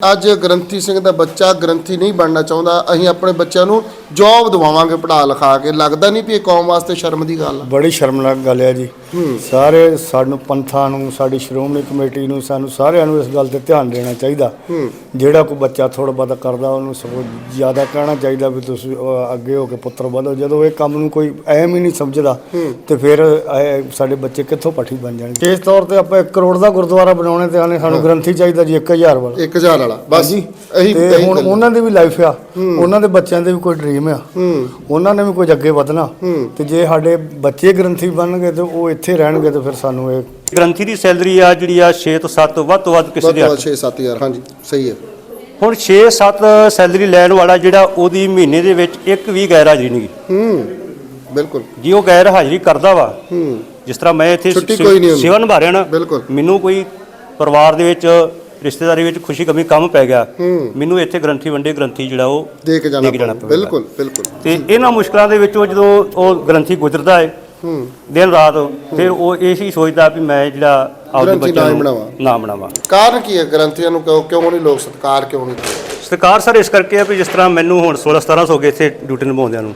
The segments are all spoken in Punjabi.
ਅੱਜ ਗ੍ਰੰਥੀ ਸਿੰਘ ਦਾ ਬੱਚਾ ਗ੍ਰੰਥੀ ਨਹੀਂ ਬਣਨਾ ਚਾਹੁੰਦਾ। ਅਸੀਂ ਆਪਣੇ ਬੱਚਿਆਂ ਨੂੰ ਜੌਬ ਦਿਵਾਵਾਂਗੇ ਪੜ੍ਹਾ ਲਿਖਾ ਕੇ। ਲੱਗਦਾ ਨਹੀਂ ਵੀ ਇਹ ਕੌਮ ਵਾਸਤੇ ਸ਼ਰਮ ਦੀ ਗੱਲ ਆ। ਬੜੀ ਸ਼ਰਮਨਾਕ ਗੱਲ ਹੈ ਜੀ। ਸਾਰੇ ਸਾਨੂੰ ਪੰਥਾਂ ਨੂੰ ਸਾਡੀ ਸ਼੍ਰੋਮਣੀ ਕਮੇਟੀ ਨੂੰ ਸਾਨੂੰ ਸਾਰਿਆਂ ਨੂੰ ਇਸ ਗੱਲ ਤੇ ਧਿਆਨ ਦੇਣਾ ਚਾਹੀਦਾ। ਜਿਹੜਾ ਕੋਈ ਬੱਚਾ ਥੋੜਾ ਬਹੁਤਾ ਕਰਦਾ ਉਹਨੂੰ ਸਗੋਂ ਜ਼ਿਆਦਾ ਕਹਿਣਾ ਚਾਹੀਦਾ ਵੀ ਤੁਸੀਂ ਅੱਗੇ ਹੋ ਕੇ ਪੁੱਤਰ ਵਧੋ ਜਦੋਂ ਇਹ ਕੰਮ ਨੂੰ ਕੋਈ ਅਹਿਮ ਹੀ ਨਹੀਂ ਸਮਝਦਾ ਤੇ ਫਿਰ ਸਾਡੇ ਬੱਚੇ ਕਿੱਥੋਂ ਪੱਠੀ ਬਣ ਜਾਣਗੇ? ਇਸ ਤੌਰ ਤੇ ਆਪਾਂ 1 ਕਰੋੜ ਦਾ ਗੁਰਦੁਆਰਾ ਬਣਾਉਣੇ ਤੇ ਆਨੇ ਸਾਨੂੰ ਗ੍ਰੰਥੀ ਚਾਹੀਦਾ ਜੀ 1000 ਵਾਲਾ। 1000 ਵਾਲਾ। ਬਸ ਜੀ ਇਹੀ ਹੁਣ। ਉਹਨਾਂ ਦੀ ਵੀ ਲਾਈਫ ਆ। ਉਹਨਾਂ ਦੇ ਬੱਚਿਆਂ ਦੇ ਵੀ ਕੋਈ ਡ੍ਰੀਮ ਆ। ਉਹਨਾਂ ਨੇ ਵੀ ਕੁਝ ਅੱਗੇ ਵਧਣਾ। ਤੇ ਜੇ ਸਾਡੇ ਬੱਚੇ ਗ੍ਰੰਥੀ ਬਣਨਗੇ ਤੇ ਉਹ ਇੱਥੇ ਰਹਿਣਗੇ ਤੇ ਫਿਰ ਸਾਨੂੰ ਇਹ ਗ੍ਰੰਥੀ ਦੀ ਸੈਲਰੀ ਆ ਜਿਹੜੀ ਆ 6 ਤੋਂ 7 ਵੱਧ ਤੋਂ ਵੱਧ ਕਿਸੇ ਦੇ ਹੱਥ 6-7000 ਹਾਂਜੀ ਸਹੀ ਹੈ। ਹੁਣ 6-7 ਸੈਲਰੀ ਲੈਣ ਵਾਲਾ ਜਿਹੜਾ ਉਹਦੀ ਮਹੀਨੇ ਦੇ ਵਿੱਚ ਇੱਕ ਵੀ ਗੈਰ ਹਾਜ਼ਰੀ ਨਹੀਂ ਗੀ। ਹੂੰ ਬਿਲਕੁਲ। ਜੇ ਉਹ ਗੈਰ ਹਾਜ਼ਰੀ ਕਰਦਾ ਵਾ। ਹੂੰ। ਜਿਸ ਤਰ੍ਹਾਂ ਮੈਂ ਇੱਥੇ ਛੁੱਟੀ ਕੋਈ ਨਹੀਂ ਹੁੰਦੀ। ਸੇਵਾ ਨਿਭਾ ਰਿਹਾ ਨਾ ਬਿਲਕੁਲ। ਮੈਨੂੰ ਕੋਈ ਪਰਿਵਾਰ ਦੇ ਵਿੱਚ ਰਿਸ਼ਤੇਦਾਰੀ ਵਿੱਚ ਖੁਸ਼ੀ ਕਮੀ ਕੰਮ ਪੈ ਗਿਆ। ਮੈਨੂੰ ਇੱਥੇ ਗ੍ਰੰਥੀ ਵੰਡੇ ਗ੍ਰੰਥੀ ਜਿਹੜਾ ਉਹ ਦੇ ਕੇ ਜਾਣਾ। ਪਵੇਗਾ। ਬਿਲਕੁਲ ਬਿਲਕੁਲ। ਤੇ ਇਹਨਾਂ ਮੁਸ਼ਕਲਾਂ ਦੇ ਵਿੱਚੋਂ ਜਦੋਂ ਉਹ ਗ੍ਰੰਥੀ ਗੁਜ਼ਰਦਾ ਹੈ। ਦਿਨ ਰਾਤ ਫਿਰ ਉਹ ਇਹ ਹੀ ਸੋਚਦਾ ਵੀ ਮੈਂ ਜਿਹੜਾ ਆਪਦੇ ਬੱਚਿਆਂ ਨਾ ਨੂੰ ਬਣਾਵਾਂ। ਕਾਰਨ ਕੀ ਹੈ? ਗ੍ਰੰਥੀਆਂ ਨੂੰ ਕਿਉਂ ਕਿਉਂ ਨਹੀਂ ਲੋਕ ਸਤਿਕਾਰ ਕਿਉਂ ਨਹੀਂ? ਸਰਕਾਰ ਸਰ ਇਸ ਕਰਕੇ ਆ ਵੀ ਜਿਸ ਤਰ੍ਹਾਂ ਮੈਨੂੰ ਹੁਣ 16 17 ਹੋ ਗਏ ਇੱਥੇ ਡਿਊਟੀ ਨਿਭਾਉਂਦਿਆਂ ਨੂੰ।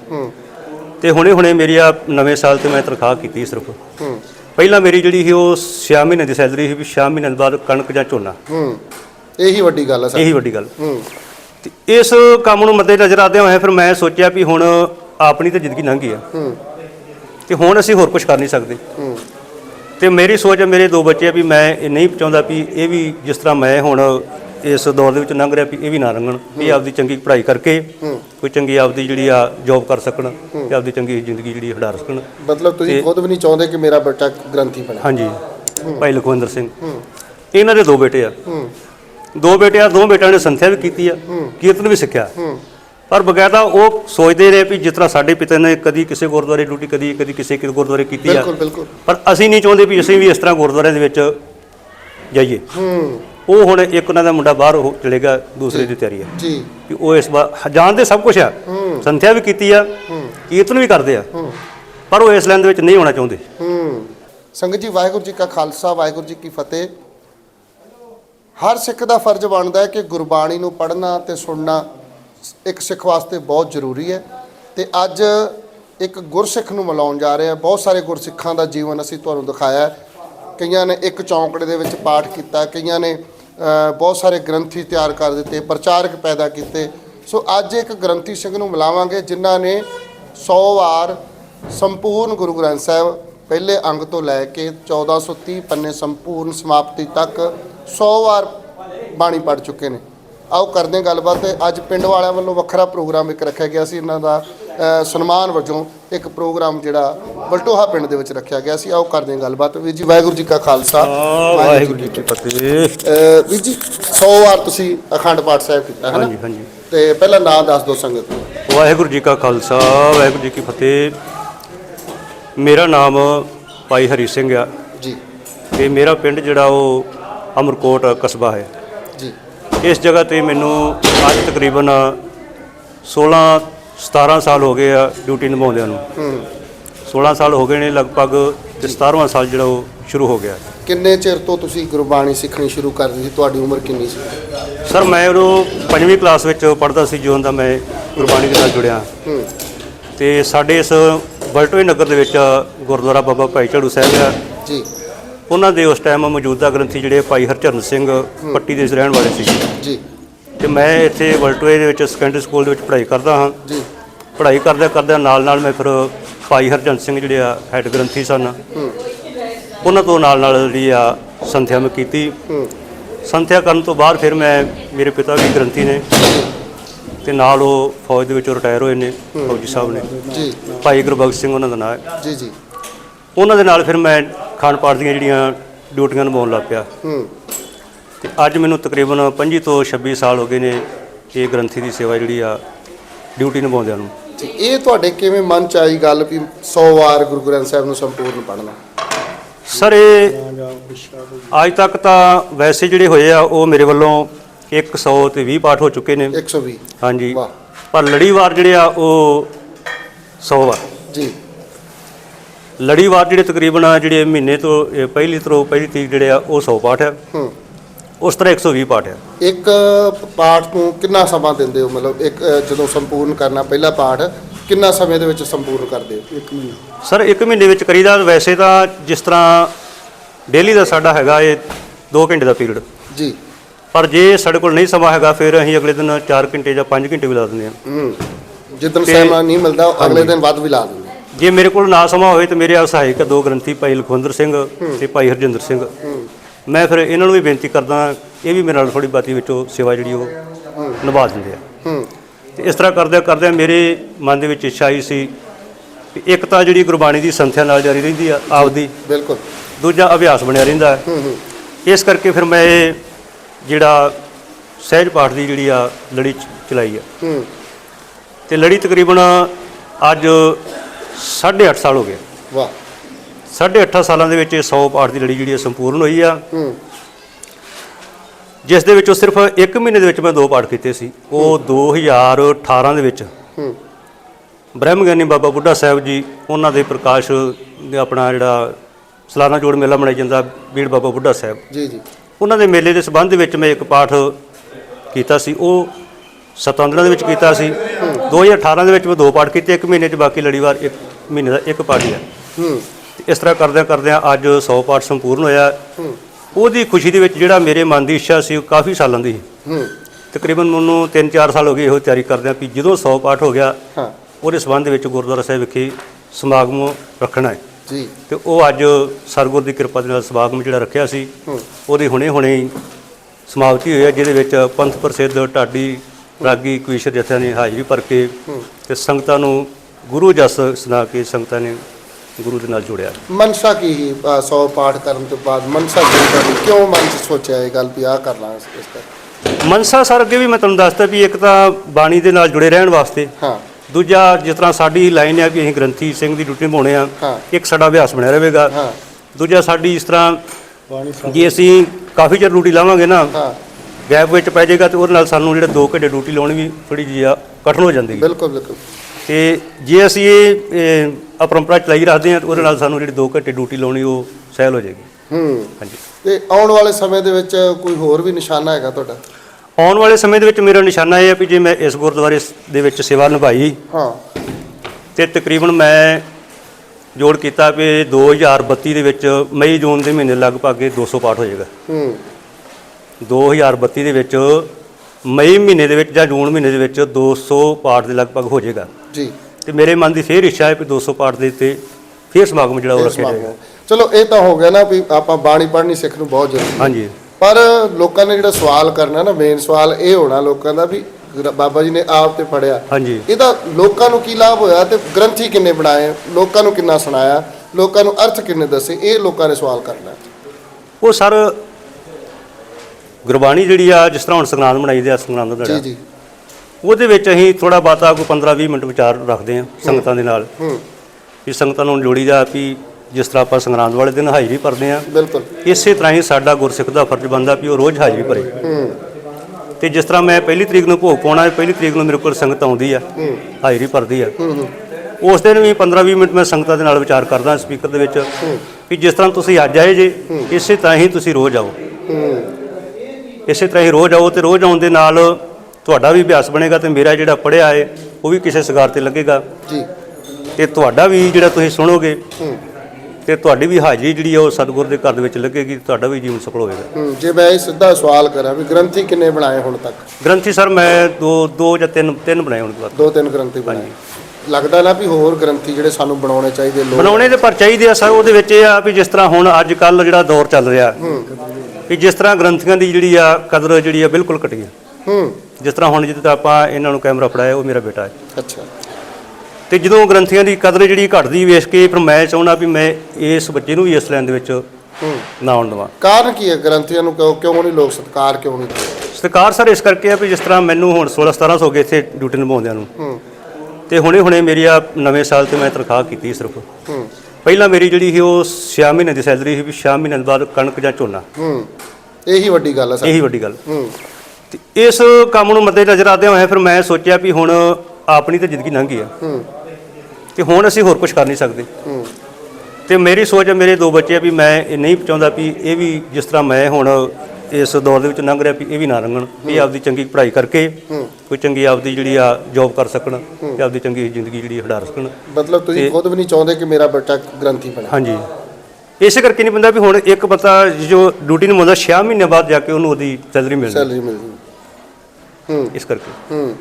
ਤੇ ਹੁਣੇ ਹੁਣੇ ਮੇਰੀ ਆ ਨਵੇਂ ਸਾਲ ਤੇ ਮੈਂ ਤਨਖਾਹ ਕੀਤੀ ਸਿਰਫ। ਪਹਿਲਾਂ ਮੇਰੀ ਜਿਹੜੀ ਸੀ ਉਹ 6 ਮਹੀਨੇ ਦੀ ਸੈਲਰੀ ਸੀ ਵੀ 6 ਮਹੀਨਿਆਂ ਬਾਅਦ ਕਣਕ ਜਾਂ ਝੋਨਾ। ਹੂੰ ਇਹੀ ਵੱਡੀ ਗੱਲ ਹੈ ਸਰ। ਇਹੀ ਵੱਡੀ ਗੱਲ। ਹੂੰ। ਤੇ ਇਸ ਕੰਮ ਨੂੰ ਮੱਦੇ ਨਜ਼ਰ ਆਉਂਦੇ ਹੋਏ ਫਿਰ ਮੈਂ ਸੋਚਿਆ ਵੀ ਹੁਣ ਆਪਣੀ ਤਾਂ ਜ਼ਿੰਦਗੀ ਲੰਘ ਗਈ ਆ। ਹੂੰ। ਤੇ ਹੁਣ ਅਸੀਂ ਹੋਰ ਕੁਝ ਕਰ ਨਹੀਂ ਸਕਦੇ। ਹੂੰ। ਤੇ ਮੇਰੀ ਸੋਚ ਹੈ ਮੇਰੇ ਦੋ ਬੱਚੇ ਆ ਵੀ ਮੈਂ ਇਹ ਨਹੀਂ ਚਾਹੁੰਦਾ ਵੀ ਇਹ ਵੀ ਜਿਸ ਤਰ੍ਹਾਂ ਮੈਂ ਹੁਣ ਇਸ ਦੌਰ ਦੇ ਵਿੱਚ ਲੰਘ ਰਿਹਾ ਵੀ ਇਹ ਵੀ ਨਾ ਲੰਘਣ ਇਹ ਆਪਦੀ ਚੰਗੀ ਪੜ੍ਹਾਈ ਕਰਕੇ ਕੋਈ ਚੰਗੀ ਆਪਦੀ ਜਿਹੜੀ ਆ ਜੌਬ ਕਰ ਸਕਣ ਤੇ ਆਪਦੀ ਚੰਗੀ ਜ਼ਿੰਦਗੀ ਜਿਹੜੀ ਹੰਡਾਰ ਸਕਣ। ਮਤਲਬ ਤੁਸੀਂ ਖੁਦ ਵੀ ਨਹੀਂ ਚਾਹੁੰਦੇ ਕਿ ਮੇਰਾ ਬੱਚਾ ਗ੍ਰੰਥੀ ਬਣੇ। ਹਾਂਜੀ ਭਾਈ ਲਖਵਿੰਦਰ ਸਿੰਘ। ਇਹਨਾਂ ਦੇ ਦੋ ਬੇਟੇ ਆ। ਦੋ ਬੇਟੇ ਆ ਦੋ ਬੇਟਿਆਂ ਨੇ ਸੰਥਿਆ ਵੀ ਕੀਤੀ ਆ ਕੀਰਤਨ ਵੀ ਸਿੱਖਿਆ। ਪਰ ਬਕਾਇਦਾ ਉਹ ਸੋਚਦੇ ਨੇ ਵੀ ਜਿਸ ਤਰ੍ਹਾਂ ਸਾਡੇ ਪਿਤਾ ਨੇ ਕਦੀ ਕਿਸੇ ਗੁਰਦੁਆਰੇ ਡਿਊਟੀ ਕਦੀ ਕਦੀ ਕਿਸੇ ਕਿ ਗੁਰਦੁਆਰੇ ਕੀਤੀ ਆ। ਬਿਲਕੁਲ ਬਿਲਕੁਲ। ਪਰ ਅਸੀਂ ਨਹੀਂ ਚਾਹੁੰਦੇ ਵੀ ਅਸੀਂ ਵੀ ਇਸ ਤਰ੍ਹਾਂ ਗੁਰਦੁਆਰਿਆਂ ਦੇ ਵਿੱਚ ਜਾਈਏ। ਹੂੰ। ਉਹ ਹੁਣ ਇੱਕ ਉਹਨਾਂ ਦਾ ਮੁੰਡਾ ਬਾਹਰ ਹੋ ਚਲੇਗਾ ਦੂਸਰੇ ਦੀ ਤਿਆਰੀ ਹੈ ਜੀ। ਕਿ ਉਹ ਇਸ ਵਾਰ ਜਾਣਦੇ ਸਭ ਕੁਝ ਆ। ਸੰਥਿਆ ਵੀ ਕੀਤੀ ਆ ਕੀਰਤਨ ਵੀ ਕਰਦੇ ਆ। ਪਰ ਉਹ ਇਸ ਲਾਈਨ ਦੇ ਵਿੱਚ ਨਹੀਂ ਹੋਣਾ ਚਾਹੁੰਦੇ। ਹੂੰ। ਸੰਗਤ ਜੀ ਵਾਹਿਗੁਰੂ ਜੀ ਕਾ ਖਾਲਸਾ ਵਾਹਿਗੁਰੂ ਜੀ ਕੀ ਫਤਿਹ। ਹਰ ਸਿੱਖ ਦਾ ਫਰਜ਼ ਬਣਦਾ ਹੈ ਕਿ ਗੁਰਬਾਣੀ ਨੂੰ ਪੜ੍ਹਨਾ ਤੇ ਸੁਣਨਾ ਇੱਕ ਸਿੱਖ ਵਾਸਤੇ ਬਹੁਤ ਜ਼ਰੂਰੀ ਹੈ। ਤੇ ਅੱਜ ਇੱਕ ਗੁਰਸਿੱਖ ਨੂੰ ਮਿਲਾਉਣ ਜਾ ਰਹੇ ਬਹੁਤ ਸਾਰੇ ਗੁਰਸਿੱਖਾਂ ਦਾ ਜੀਵਨ ਅਸੀਂ ਤੁਹਾਨੂੰ ਦਿਖਾਇਆ ਹੈ। ਕਈਆਂ ਨੇ ਇੱਕ ਚੌਂਕੜੇ ਦੇ ਵਿੱਚ ਪਾਠ ਕੀਤਾ, ਕਈਆਂ ਨੇ ਬਹੁਤ ਸਾਰੇ ਗ੍ਰੰਥੀ ਤਿਆਰ ਕਰ ਦਿੱਤੇ, ਪ੍ਰਚਾਰਕ ਪੈਦਾ ਕੀਤੇ। ਸੋ ਅੱਜ ਇੱਕ ਗ੍ਰੰਥੀ ਸਿੰਘ ਨੂੰ ਮਿਲਾਵਾਂਗੇ ਜਿਨ੍ਹਾਂ ਨੇ 100 ਵਾਰ ਸੰਪੂਰਨ ਗੁਰੂ ਗ੍ਰੰਥ ਸਾਹਿਬ ਪਹਿਲੇ ਅੰਗ ਤੋਂ ਲੈ ਕੇ 1430 ਪੰਨੇ ਸੰਪੂਰਨ ਸਮਾਪਤੀ ਤੱਕ 100 ਵਾਰ ਬਾਣੀ ਪੜ ਚੁੱਕੇ ਨੇ। ਆਓ ਕਰਦੇ ਗੱਲਬਾਤ ਤੇ ਅੱਜ ਪਿੰਡ ਵਾਲਿਆਂ ਵੱਲੋਂ ਵੱਖਰਾ ਪ੍ਰੋਗਰਾਮ ਇੱਕ ਰੱਖਿਆ ਗਿਆ ਸੀ। ਇਹਨਾਂ ਦਾ ਸਨਮਾਨ ਵਜੋਂ ਇੱਕ ਪ੍ਰੋਗਰਾਮ ਜਿਹੜਾ ਬਲਟੋਹਾ ਪਿੰਡ ਦੇ ਵਿੱਚ ਰੱਖਿਆ ਗਿਆ ਸੀ। ਆਓ ਕਰਦੇ ਹਾਂ ਗੱਲਬਾਤ। ਵੀਰ ਜੀ ਵਾਹਿਗੁਰੂ ਜੀ ਕਾ ਖਾਲਸਾ। ਵਾਹਿਗੁਰੂ ਜੀ ਕੀ ਫਤਿਹ। ਵੀਰ ਜੀ 100 ਵਾਰ ਤੁਸੀਂ ਅਖੰਡ ਪਾਠ ਸਾਹਿਬ ਕੀਤਾ ਹੈ ਨਾ? ਹਾਂਜੀ ਹਾਂਜੀ। ਤੇ ਪਹਿਲਾਂ ਨਾਮ ਦੱਸ ਦਿਓ ਸੰਗਤ ਨੂੰ। ਵਾਹਿਗੁਰੂ ਜੀ ਕਾ ਖਾਲਸਾ ਵਾਹਿਗੁਰੂ ਜੀ ਕੀ ਫਤਿਹ। ਮੇਰਾ ਨਾਮ ਭਾਈ ਹਰੀ ਸਿੰਘ ਆ। ਜੀ। ਤੇ ਮੇਰਾ ਪਿੰਡ ਜਿਹੜਾ ਉਹ ਅਮਰਕੋਟ ਕਸਬਾ ਹੈ। ਜੀ। ਇਸ ਜਗ੍ਹਾ ਤੇ ਮੈਨੂੰ ਅੱਜ ਤਕਰੀਬਨ 16 17 ਸਾਲ ਹੋ ਗਏ ਆ ਡਿਊਟੀ ਨਿਭਾਉਂਦਿਆਂ ਨੂੰ। ਹੂੰ। 16 ਸਾਲ ਹੋ ਗਏ ਨੇ ਲਗਭਗ ਤੇ 17ਵਾਂ ਸਾਲ ਜਿਹੜਾ ਉਹ ਸ਼ੁਰੂ ਹੋ ਗਿਆ। ਕਿੰਨੇ ਚਿਰ ਤੋਂ ਤੁਸੀਂ ਗੁਰਬਾਣੀ ਸਿੱਖਣੀ ਸ਼ੁਰੂ ਕਰ ਦਿੱਤੀ? ਤੁਹਾਡੀ ਉਮਰ ਕਿੰਨੀ ਸੀ? ਸਰ ਮੈਂ ਉਦੋਂ ਪੰਜਵੀਂ ਕਲਾਸ ਵਿੱਚ ਪੜ੍ਹਦਾ ਸੀ ਜਦੋਂ ਦਾ ਮੈਂ ਗੁਰਬਾਣੀ ਦੇ ਨਾਲ ਜੁੜਿਆ। ਹੂੰ। ਤੇ ਸਾਡੇ ਇਸ ਬਲਟੋਏ ਨਗਰ ਦੇ ਵਿੱਚ ਗੁਰਦੁਆਰਾ ਬਾਬਾ ਭਾਈ ਝਾੜੂ ਸਾਹਿਬ ਆ। ਜੀ। ਉਹਨਾਂ ਦੇ ਉਸ ਟਾਈਮ ਮੌਜੂਦਾ ਗ੍ਰੰਥੀ ਜਿਹੜੇ ਭਾਈ ਹਰਚਰਨ ਸਿੰਘ ਪੱਟੀ ਦੇ ਰਹਿਣ ਵਾਲੇ ਸੀ। ਜੀ। ਤੇ ਮੈਂ ਇੱਥੇ ਬਲਟੋਏ ਦੇ ਵਿੱਚ ਸੈਕੰਡਰੀ ਸਕੂਲ ਦੇ ਵਿੱਚ ਪੜ੍ਹਾਈ ਕਰਦਾ ਹਾਂ। ਜੀ। ਪੜ੍ਹਾਈ ਕਰਦਿਆਂ ਕਰਦਿਆਂ ਨਾਲ ਨਾਲ ਮੈਂ ਫਿਰ ਭਾਈ ਹਰਚੰਦ ਸਿੰਘ ਜਿਹੜੇ ਆ ਹੈੱਡ ਗ੍ਰੰਥੀ ਸਨ। ਉਹਨਾਂ ਤੋਂ ਨਾਲ ਨਾਲ ਜਿਹੜੀ ਆ ਸੰਥਿਆ ਮੈਂ ਕੀਤੀ। ਸੰਥਿਆ ਕਰਨ ਤੋਂ ਬਾਅਦ ਫਿਰ ਮੈਂ ਮੇਰੇ ਪਿਤਾ ਵੀ ਗ੍ਰੰਥੀ ਨੇ ਤੇ ਨਾਲ ਉਹ ਫੌਜ ਦੇ ਵਿੱਚੋਂ ਰਿਟਾਇਰ ਹੋਏ ਨੇ ਫੌਜੀ ਸਾਹਿਬ ਨੇ। ਜੀ। ਭਾਈ ਗੁਰਬਖਸ਼ ਸਿੰਘ ਉਹਨਾਂ ਦਾ ਨਾਮ ਹੈ। ਜੀ ਜੀ। ਉਹਨਾਂ ਦੇ ਨਾਲ ਫਿਰ ਮੈਂ ਖਾਣ ਪਾਠ ਦੀਆਂ ਜਿਹੜੀਆਂ ਡਿਊਟੀਆਂ ਨਿਭਾਉਣ ਲੱਗ ਪਿਆ। ਹੂੰ। ਤੇ ਅੱਜ ਮੈਨੂੰ ਤਕਰੀਬਨ 25 ਤੋਂ 26 ਸਾਲ ਹੋ ਗਏ ਨੇ ਇਹ ਗ੍ਰੰਥੀ ਦੀ ਸੇਵਾ ਜਿਹੜੀ ਆ ਡਿਊਟੀ ਨਿਭਾਉਂਦਿਆਂ ਨੂੰ। ਤੇ ਇਹ ਤੁਹਾਡੇ ਕਿਵੇਂ ਮਨ ਚ ਆਈ ਗੱਲ ਵੀ 100 ਵਾਰ ਗੁਰੂ ਗ੍ਰੰਥ ਸਾਹਿਬ ਨੂੰ ਸੰਪੂਰਨ ਪੜ੍ਹਨਾ? ਸਰ ਇਹ ਅੱਜ ਤੱਕ ਤਾਂ ਵੈਸੇ ਜਿਹੜੇ ਹੋਏ ਆ ਉਹ ਮੇਰੇ ਵੱਲੋਂ 100 ਤੇ 20 ਪਾਠ ਹੋ ਚੁੱਕੇ ਨੇ। 120 ਹਾਂਜੀ। ਵਾਹ। ਪਰ ਲੜੀਵਾਰ ਜਿਹੜੇ ਆ ਉਹ 100 ਆ ਜੀ। ਲੜੀਵਾਰ ਜਿਹੜੇ ਤਕਰੀਬਨ ਜਿਹੜੇ ਮਹੀਨੇ ਤੋਂ ਪਹਿਲੀ ਤੋਂ ਪਹਿਲੀ ਤੀਕ ਜਿਹੜੇ ਆ ਉਹ 100 ਪਾਠ ਆ। ਹੂੰ। ਉਸ ਤਰ੍ਹਾਂ 120 ਪਾਠ ਆ ਇੱਕ ਪਾਠ ਨੂੰ ਕਿੰਨਾ ਸਮਾਂ ਦਿੰਦੇ ਹੋ? ਮਤਲਬ ਇੱਕ ਅ, ਜਦੋਂ ਸੰਪੂਰਨ ਕਰਨਾ ਪਹਿਲਾ ਪਾਠ ਕਿੰਨਾ ਸਮੇਂ ਦੇ ਵਿੱਚ ਸੰਪੂਰਨ ਕਰਦੇ ਹੋ? ਇੱਕ ਮਹੀਨਾ। ਸਰ ਇੱਕ ਮਹੀਨੇ ਵਿੱਚ ਕਰੀਦਾ ਵੈਸੇ ਤਾਂ ਜਿਸ ਤਰ੍ਹਾਂ ਡੇਲੀ ਦਾ ਸਾਡਾ ਹੈਗਾ ਇਹ 2 ਘੰਟੇ ਦਾ ਪੀਰੀਅਡ। ਜੀ। ਪਰ ਜੇ ਸਾਡੇ ਕੋਲ ਨਹੀਂ ਸਮਾਂ ਹੈਗਾ ਫਿਰ ਅਸੀਂ ਅਗਲੇ ਦਿਨ 4 ਘੰਟੇ ਜਾਂ 5 ਘੰਟੇ ਵੀ ਲਾ ਦਿੰਦੇ ਹਾਂ। ਹੂੰ। ਜਿੱਦਣ ਤੇ- ਸਮਾਂ ਨਹੀਂ ਮਿਲਦਾ ਉਹ ਅਗਲੇ ਦਿਨ ਵੱਧ ਵੀ ਲਾ ਦਿੰਦੇ ਜੇ ਮੇਰੇ ਕੋਲ ਨਾ ਸਮਾਂ ਹੋਵੇ ਤਾਂ ਮੇਰੇ ਆ ਸਹਾਇਕ ਆ ਦੋ ਗ੍ਰੰਥੀ ਭਾਈ ਲਖਵਿੰਦਰ ਸਿੰਘ ਤੇ ਭਾਈ ਹਰਜਿੰਦਰ ਸਿੰਘ। ਮੈਂ ਫਿਰ ਇਹਨਾਂ ਨੂੰ ਵੀ ਬੇਨਤੀ ਕਰਦਾ ਇਹ ਵੀ ਮੇਰੇ ਨਾਲ ਥੋੜੀ ਬਾਤੀ ਵਿੱਚੋਂ ਸੇਵਾ ਜਿਹੜੀ ਉਹ ਨਿਭਾ ਦਿੰਦੇ ਆ। ਹੂੰ। ਤੇ ਇਸ ਤਰ੍ਹਾਂ ਕਰਦਿਆਂ ਕਰਦਿਆਂ ਮੇਰੇ ਮਨ ਦੇ ਵਿੱਚ ਇੱਛਾ ਆਈ ਸੀ ਕਿ ਇੱਕ ਤਾਂ ਜਿਹੜੀ ਗੁਰਬਾਣੀ ਦੀ ਸੰਥਿਆ ਨਾਲ ਜਾਰੀ ਰਹਿੰਦੀ ਆ ਆਪਦੀ। ਬਿਲਕੁਲ। ਦੂਜਾ ਅਭਿਆਸ ਬਣਿਆ ਰਹਿੰਦਾ ਹੈ। ਹੂੰ ਹੂੰ। ਇਸ ਕਰਕੇ ਫਿਰ ਮੈਂ ਇਹ ਜਿਹੜਾ ਸਹਿਜ ਪਾਠ ਦੀ ਜਿਹੜੀ ਆ ਲੜੀ ਚਲਾਈ ਆ। ਹੂੰ। ਤੇ ਲੜੀ ਤਕਰੀਬਨ ਅੱਜ 8.5 ਸਾਲ ਹੋ ਗਏ। ਵਾਹ। 8.5 ਸਾਲਾਂ ਦੇ ਵਿੱਚ ਇਹ 100 ਪਾਠ ਦੀ ਲੜੀ ਜਿਹੜੀ ਆ ਸੰਪੂਰਨ ਹੋਈ ਆ। ਹੂੰ। ਜਿਸ ਦੇ ਵਿੱਚੋਂ ਸਿਰਫ 1 ਮਹੀਨੇ ਦੇ ਵਿੱਚ ਮੈਂ ਦੋ ਪਾਠ ਕੀਤੇ ਸੀ। ਉਹ 2018 ਦੇ ਵਿੱਚ ਹੂੰ। ਬ੍ਰਹਮ ਗਿਆਨੀ ਬਾਬਾ ਬੁੱਢਾ ਸਾਹਿਬ ਜੀ ਉਹਨਾਂ ਦੇ ਪ੍ਰਕਾਸ਼ ਦੇ ਆਪਣਾ ਜਿਹੜਾ ਸਾਲਾਨਾ ਜੋੜ ਮੇਲਾ ਮਨਾਇਆ ਜਾਂਦਾ ਬੀੜ ਬਾਬਾ ਬੁੱਢਾ ਸਾਹਿਬ। ਜੀ ਜੀ। ਉਹਨਾਂ ਦੇ ਮੇਲੇ ਦੇ ਸੰਬੰਧ ਵਿੱਚ ਮੈਂ ਇੱਕ ਪਾਠ ਕੀਤਾ ਸੀ। ਉਹ ਸੱਤਾਂ ਦਿਨਾਂ ਦੇ ਵਿੱਚ ਕੀਤਾ ਸੀ। 2018 ਦੇ ਵਿੱਚ ਮੈਂ ਦੋ ਪਾਠ ਕੀਤੇ ਇੱਕ ਮਹੀਨੇ 'ਚ ਬਾਕੀ ਲੜੀਵਾਰ ਇੱਕ ਮਹੀਨੇ ਦਾ ਇੱਕ ਪਾਠ ਹੀ ਹੈ ਹੂੰ। ਇਸ ਤਰ੍ਹਾਂ ਕਰਦਿਆਂ ਕਰਦਿਆਂ ਅੱਜ 100 ਪਾਠ ਸੰਪੂਰਨ ਹੋਇਆ। ਉਹਦੀ ਖੁਸ਼ੀ ਦੇ ਵਿੱਚ ਜਿਹੜਾ ਮੇਰੇ ਮਨ ਦੀ ਇੱਛਾ ਸੀ ਉਹ ਕਾਫੀ ਸਾਲਾਂ ਦੀ ਸੀ। ਤਕਰੀਬਨ ਮੈਨੂੰ 3-4 ਸਾਲ ਹੋ ਗਏ ਇਹੋ ਤਿਆਰੀ ਕਰਦਿਆਂ ਵੀ ਜਦੋਂ 100 ਪਾਠ ਹੋ ਗਿਆ ਉਹਦੇ ਸੰਬੰਧ ਵਿੱਚ ਗੁਰਦੁਆਰਾ ਸਾਹਿਬ ਵਿਖੇ ਸਮਾਗਮ ਰੱਖਣਾ ਹੈ। ਜੀ। ਤੇ ਉਹ ਅੱਜ ਸਰਗੁਰ ਦੀ ਕਿਰਪਾ ਦੇ ਨਾਲ ਸਮਾਗਮ ਜਿਹੜਾ ਰੱਖਿਆ ਸੀ ਉਹਦੀ ਹੁਣੇ ਹੁਣੇ ਹੀ ਸਮਾਪਤੀ ਹੋਈ ਹੈ ਜਿਹਦੇ ਵਿੱਚ ਪੰਥ ਪ੍ਰਸਿੱਧ ਢਾਡੀ ਰਾਗੀ ਕੁਈਸ਼ਰ ਜਥਿਆਂ ਨੇ ਹਾਜ਼ਰੀ ਭਰ ਕੇ ਤੇ ਸੰਗਤਾਂ ਨੂੰ ਗੁਰੂ ਜਸ ਸੁਣਾ ਕੇ ਸੰਗਤਾਂ ਨੇ ਗੁਰੂ ਦੇ ਨਾਲ ਜੋੜਿਆ। ਮਨਸ਼ਾ ਕੀ ਹੀ 100 ਪਾਠ ਕਰਨ ਤੋਂ ਬਾਅਦ ਮਨਸ਼ਾ ਕੀ ਕਿਉਂ ਮਨ ਚ ਸੋਚਿਆ ਇਹ ਗੱਲ ਵੀ ਆਹ ਕਰਨਾ ਇਸ ਇਸ ਕਰ ਮਨਸਾ ਸਰ ਅੱਗੇ ਵੀ ਮੈਂ ਤੁਹਾਨੂੰ ਦੱਸਤਾ ਵੀ ਇੱਕ ਤਾਂ ਬਾਣੀ ਦੇ ਨਾਲ ਜੁੜੇ ਰਹਿਣ ਵਾਸਤੇ। ਹਾਂ। ਦੂਜਾ ਜਿਸ ਤਰ੍ਹਾਂ ਸਾਡੀ ਲਾਈਨ ਹੈ ਵੀ ਅਸੀਂ ਗ੍ਰੰਥੀ ਸਿੰਘ ਦੀ ਡਿਊਟੀ ਨਿਭਾਉਣੇ ਆ। ਇੱਕ ਸਾਡਾ ਅਭਿਆਸ ਬਣਿਆ ਰਹੇਗਾ। ਹਾਂ। ਦੂਜਾ ਸਾਡੀ ਇਸ ਤਰ੍ਹਾਂ ਜੇ ਅਸੀਂ ਕਾਫੀ ਚਿਰ ਡਿਊਟੀ ਲਾਵਾਂਗੇ ਨਾ ਹਾਂ। ਗੈਪ ਵਿੱਚ ਪੈ ਜਾਏਗਾ ਤੇ ਉਹਦੇ ਨਾਲ ਸਾਨੂੰ ਜਿਹੜੇ 2 ਘੰਟੇ ਡਿਊਟੀ ਲਾਉਣੀ ਵੀ ਥੋੜੀ ਜਿਹੀ ਆ ਕਠਿਨ ਹੋ ਜਾਂਦੀ। ਹੈ ਬਿਲਕੁਲ ਬਿਲਕੁਲ। ਤੇ ਜੇ ਅਸੀਂ ਇਹ ਇਹ ਅਪਰੰਪਰਾ ਚਲਾਈ ਰੱਖਦੇ ਹਾਂ ਤੇ ਉਹਦੇ ਨਾਲ ਸਾਨੂੰ ਜਿਹੜੀ 2 ਘੰਟੇ ਡਿਊਟੀ ਲਾਉਣੀ ਉਹ ਸਹਿਲ ਹੋ ਜਾਏਗੀ। ਹੂੰ। ਹਾਂਜੀ। ਤੇ ਆਉਣ ਵਾਲੇ ਸਮੇਂ ਦੇ ਵਿੱਚ ਕੋਈ ਹੋਰ ਵੀ ਨਿਸ਼ਾਨਾ ਹੈਗਾ ਤੁਹਾਡਾ? ਆਉਣ ਵਾਲੇ ਸਮੇਂ ਦੇ ਵਿੱਚ ਮੇਰਾ ਨਿਸ਼ਾਨਾ ਇਹ ਹੈ ਵੀ ਜੇ ਮੈਂ ਇਸ ਗੁਰਦੁਆਰੇ ਦੇ ਵਿੱਚ ਸੇਵਾ ਨਿਭਾਈ ਹਾਂ। ਤੇ ਤਕਰੀਬਨ ਮੈਂ ਜੋੜ ਕੀਤਾ ਵੀ 2032 ਦੇ ਵਿੱਚ ਮਈ ਜੂਨ ਦੇ ਮਹੀਨੇ ਲਗਭਗ ਇਹ 200 ਪਾਠ ਹੋ ਜਾਏਗਾ। ਹੂੰ। 2032 ਦੇ ਵਿੱਚ ਮਈ ਮਹੀਨੇ ਦੇ ਵਿੱਚ ਜਾਂ ਜੂਨ ਮਹੀਨੇ ਦੇ ਵਿੱਚ 200 ਪਾਠ ਦੇ ਲਗਭਗ ਹੋ ਜਾਏਗਾ। ਜੀ। ਤੇ ਮੇਰੇ ਮਨ ਦੀ ਫੇਰ ਇੱਛਾ ਹੈ ਕਿ 200 ਪਾਠ ਦੇ ਉੱਤੇ ਫੇਰ ਸਮਾਗਮ ਜਿਹੜਾ ਉਹ ਰੱਖਿਆ ਜਾਏਗਾ। ਚਲੋ ਇਹ ਤਾਂ ਹੋ ਗਿਆ ਨਾ ਵੀ ਆਪਾਂ ਬਾਣੀ ਪੜ੍ਹਨੀ ਸਿੱਖ ਨੂੰ ਬਹੁਤ ਜ਼ਰੂਰੀ। ਹਾਂਜੀ। ਪਰ ਲੋਕਾਂ ਨੇ ਜਿਹੜਾ ਸਵਾਲ ਕਰਨਾ ਨਾ ਮੇਨ ਸਵਾਲ ਇਹ ਹੋਣਾ ਲੋਕਾਂ ਦਾ ਵੀ ਬਾਬਾ ਜੀ ਨੇ ਆਪ ਤੇ ਪੜਿਆ ਹਾਂਜੀ। ਇਹਦਾ ਲੋਕਾਂ ਨੂੰ ਕੀ ਲਾਭ ਹੋਇਆ ਤੇ ਗ੍ਰੰਥੀ ਕਿੰਨੇ ਬਣਾਏ ਲੋਕਾਂ ਨੂੰ ਕਿੰਨਾ ਸੁਣਾਇਆ ਲੋਕਾਂ ਨੂੰ ਅਰਥ ਕਿੰਨੇ ਦੱਸੇ ਇਹ ਲੋਕਾਂ ਨੇ ਸਵਾਲ ਕਰਨਾ ਉਹ ਸਰ ਗੁਰਬਾਣੀ ਜਿਹੜੀ ਆ ਜਿਸ ਤਰ੍ਹਾਂ ਹੁਣ ਸੰਗਰਾਂਦ ਮਨਾਈ ਦੇ ਆ ਸੰਗਰਾਂਦ ਦਾ ਜੀ ਜੀ। ਉਹਦੇ ਵਿੱਚ ਅਸੀਂ ਥੋੜਾ ਬਾਤਾ ਕੋਈ 15-20 ਮਿੰਟ ਵਿਚਾਰ ਰੱਖਦੇ ਹਾਂ ਸੰਗਤਾਂ ਦੇ ਨਾਲ। ਹੂੰ। ਵੀ ਸੰਗਤਾਂ ਨੂੰ ਜੋੜੀਦਾ ਵੀ ਜਿਸ ਤਰ੍ਹਾਂ ਆਪਾਂ ਸੰਗਰਾਂਦ ਵਾਲੇ ਦਿਨ ਹਾਜ਼ਰੀ ਭਰਦੇ ਹਾਂ। ਬਿਲਕੁਲ। ਇਸੇ ਤਰ੍ਹਾਂ ਹੀ ਸਾਡਾ ਗੁਰਸਿੱਖ ਦਾ ਫਰਜ਼ ਬਣਦਾ ਵੀ ਉਹ ਰੋਜ਼ ਹਾਜ਼ਰੀ ਭਰੇ। ਹੂੰ। ਤੇ ਜਿਸ ਤਰ੍ਹਾਂ ਮੈਂ ਪਹਿਲੀ ਤਰੀਕ ਨੂੰ ਭੋਗ ਪਾਉਣਾ ਹੈ ਪਹਿਲੀ ਤਰੀਕ ਨੂੰ ਮੇਰੇ ਕੋਲ ਸੰਗਤ ਆਉਂਦੀ ਆ ਹਾਜ਼ਰੀ ਭਰਦੀ ਆ। ਹੂੰ ਹੂੰ। ਉਸ ਦਿਨ ਵੀ 15-20 ਮਿੰਟ ਮੈਂ ਸੰਗਤਾਂ ਦੇ ਨਾਲ ਵਿਚਾਰ ਕਰਦਾ ਸਪੀਕਰ ਦੇ ਵਿੱਚ ਵੀ ਜਿਸ ਤਰ੍ਹਾਂ ਤੁਸੀਂ ਅੱਜ ਆਏ ਜੇ ਇਸੇ ਤਰ੍ਹਾਂ ਹੀ ਤੁਸੀਂ ਰੋਜ਼ ਆਓ। ਹੂੰ। ਇਸੇ ਤਰ੍ਹਾਂ ਹੀ ਰੋਜ਼ ਆਓ ਤੇ ਰੋਜ਼ ਆਉਣ ਦੇ ਨਾਲ ਤੁਹਾਡਾ ਵੀ ਅਭਿਆਸ ਬਣੇਗਾ ਤੇ ਮੇਰਾ ਜਿਹੜਾ ਪੜਿਆ ਹੈ ਉਹ ਵੀ ਕਿਸੇ ਸਗਾਰ ਤੇ ਲੱਗੇਗਾ। ਜੀ। ਤੇ ਤੁਹਾਡਾ ਵੀ ਜਿਹੜਾ ਤੁਸੀਂ ਸੁਣੋਗੇ ਤੇ ਤੁਹਾਡੀ ਵੀ ਹਾਜ਼ਰੀ ਜਿਹੜੀ ਆ ਉਹ ਸਤਿਗੁਰ ਦੇ ਘਰ ਦੇ ਵਿੱਚ ਲੱਗੇਗੀ ਤੁਹਾਡਾ ਵੀ ਜੀਵਨ ਸਫਲ ਹੋਵੇਗਾ ਹੂੰ ਜੇ ਮੈਂ ਇਹ ਸਿੱਧਾ ਸਵਾਲ ਕਰਾਂ ਵੀ ਗ੍ਰੰਥੀ ਕਿੰਨੇ ਬਣਾਏ ਹੁਣ ਤੱਕ? ਗ੍ਰੰਥੀ ਸਰ ਮੈਂ ਦੋ ਦੋ ਜਾਂ ਤਿੰਨ ਤਿੰਨ ਬਣਾਏ ਹੁਣ ਤੱਕ। ਦੋ ਤਿੰਨ ਗ੍ਰੰਥੀ ਬਣਾਏ। ਲੱਗਦਾ ਨਾ ਵੀ ਹੋਰ ਗ੍ਰੰਥੀ ਜਿਹੜੇ ਸਾਨੂੰ ਬਣਾਉਣੇ ਚਾਹੀਦੇ ਲੋਕ ਬਣਾਉਣੇ ਦੇ ਪਰ ਚਾਹੀਦੇ ਆ ਸਰ ਉਹਦੇ ਵਿੱਚ ਇਹ ਆ ਵੀ ਜਿਸ ਤਰ੍ਹਾਂ ਹੁਣ ਅੱਜ ਕੱਲ ਜਿਹੜਾ ਦੌਰ ਚੱਲ ਰਿਹਾ ਵੀ ਜਿਸ ਤਰ੍ਹਾਂ ਗ੍ਰੰਥੀਆਂ ਦੀ ਜਿਹੜੀ ਆ ਕਦਰ ਜਿਹੜੀ ਆ ਬਿਲਕੁਲ ਘਟੀ ਆ। ਹੂੰ। ਜਿਸ ਤਰ੍ਹਾਂ ਹੁਣ ਜਿੱਦਾਂ ਆਪਾਂ ਇਹਨਾਂ ਨੂੰ ਕੈਮਰਾ ਫੜਾਇਆ ਉਹ ਮੇਰਾ ਬੇਟਾ ਹੈ। ਅੱਛਾ। ਤੇ ਜਦੋਂ ਗ੍ਰੰਥੀਆਂ ਦੀ ਕਦਰ ਜਿਹੜੀ ਘਟਦੀ ਵੇਖ ਕੇ ਫਿਰ ਮੈਂ ਚਾਹੁੰਦਾ ਵੀ ਮੈਂ ਇਸ ਬੱਚੇ ਨੂੰ ਵੀ ਇਸ ਲਾਈਨ ਦੇ ਵਿੱਚ ਹੂੰ। ਨਾ ਆਉਣ ਦੇਵਾਂ। ਕਾਰਨ ਕੀ ਹੈ ਗ੍ਰੰਥੀਆਂ ਨੂੰ ਕਿਉਂ ਕਿਉਂ ਨਹੀਂ ਲੋਕ ਸਤਿਕਾਰ ਕਿਉਂ ਨਹੀਂ ਦਿੰਦੇ? ਸਰਕਾਰ ਸਰ ਇਸ ਕਰਕੇ ਆ ਵੀ ਜਿਸ ਤਰ੍ਹਾਂ ਮੈਨੂੰ ਹੁਣ 16 17 ਹੋ ਗਏ ਇੱਥੇ ਡਿਊਟੀ ਨਿਭਾਉਂਦਿਆਂ ਨੂੰ। ਹੂੰ। ਤੇ ਹੁਣੇ ਹੁਣੇ ਮੇਰੀ ਆ ਨਵੇਂ ਸਾਲ ਤੇ ਮੈਂ ਤਨਖਾਹ ਕੀਤੀ ਸਿਰਫ। ਹੂੰ। ਪਹਿਲਾਂ ਮੇਰੀ ਜਿਹੜੀ ਸੀ ਉਹ 6 ਮਹੀਨੇ ਦੀ ਸੈਲਰੀ ਸੀ ਵੀ 6 ਮਹੀਨਿਆਂ ਬਾਅਦ ਕਣਕ ਜਾਂ ਝੋਨਾ। ਹੂੰ। ਇਹੀ ਵੱਡੀ ਗੱਲ ਹੈ ਸਰ। ਇਹੀ ਵੱਡੀ ਗੱਲ। ਹੂੰ। ਤੇ ਇਸ ਕੰਮ ਨੂੰ ਮੱਦੇ ਨਜ਼ਰ ਆਉਂਦੇ ਹੋਏ ਫਿਰ ਮੈਂ ਸੋਚਿਆ ਵੀ ਹੁਣ ਆਪਣੀ ਤਾਂ ਜ਼ਿੰਦਗੀ ਲੰਘ ਗਈ ਆ। ਤੇ ਹੁਣ ਅਸੀਂ ਹੋਰ ਕੁਝ ਕਰ ਨਹੀਂ ਸਕਦੇ। ਤੇ ਮੇਰੀ ਸੋਚ ਹੈ ਮੇਰੇ ਦੋ ਬੱਚੇ ਆ ਵੀ ਮੈਂ ਇਹ ਨਹੀਂ ਚਾਹੁੰਦਾ ਵੀ ਇਹ ਵੀ ਜਿਸ ਤਰ੍ਹਾਂ ਮੈਂ ਹੁਣ ਇਸ ਦੌਰ ਦੇ ਵਿੱਚ ਲੰਘ ਰਿਹਾ ਵੀ ਇਹ ਵੀ ਨਾ ਰੰਗਣ ਇਹ ਆਪਦੀ ਚੰਗੀ ਪੜ੍ਹਾਈ ਕਰਕੇ ਕੋਈ ਚੰਗੀ ਆਪਦੀ ਜਿਹੜੀ ਆ ਜੌਬ ਕਰ ਸਕਣ ਤੇ ਆਪਦੀ ਚੰਗੀ ਜ਼ਿੰਦਗੀ ਜਿਹੜੀ ਹੰਡਾਰ ਸਕਣ। ਮਤਲਬ ਤੁਸੀਂ ਖੁਦ ਵੀ ਨਹੀਂ ਚਾਹੁੰਦੇ ਕਿ ਮੇਰਾ ਬੱਚਾ ਗ੍ਰੰਥੀ ਬਣੇ। ਹਾਂਜੀ। ਇਸੇ ਕਰਕੇ ਨਹੀਂ ਬੰਦਾ ਵੀ ਹੁਣ ਇੱਕ ਬੰਦਾ ਜੋ ਡਿਊਟੀ ਨੂੰ ਹੁੰਦਾ 6 ਮਹੀਨੇ ਬਾਅਦ ਜਾ ਕੇ ਉਹਨੂੰ ਉਹਦੀ ਸੈਲਰੀ ਮਿਲਦੀ। ਸੈਲਰੀ ਮਿਲਦੀ। ਇਸ ਕਰਕੇ। ਹੂੰ।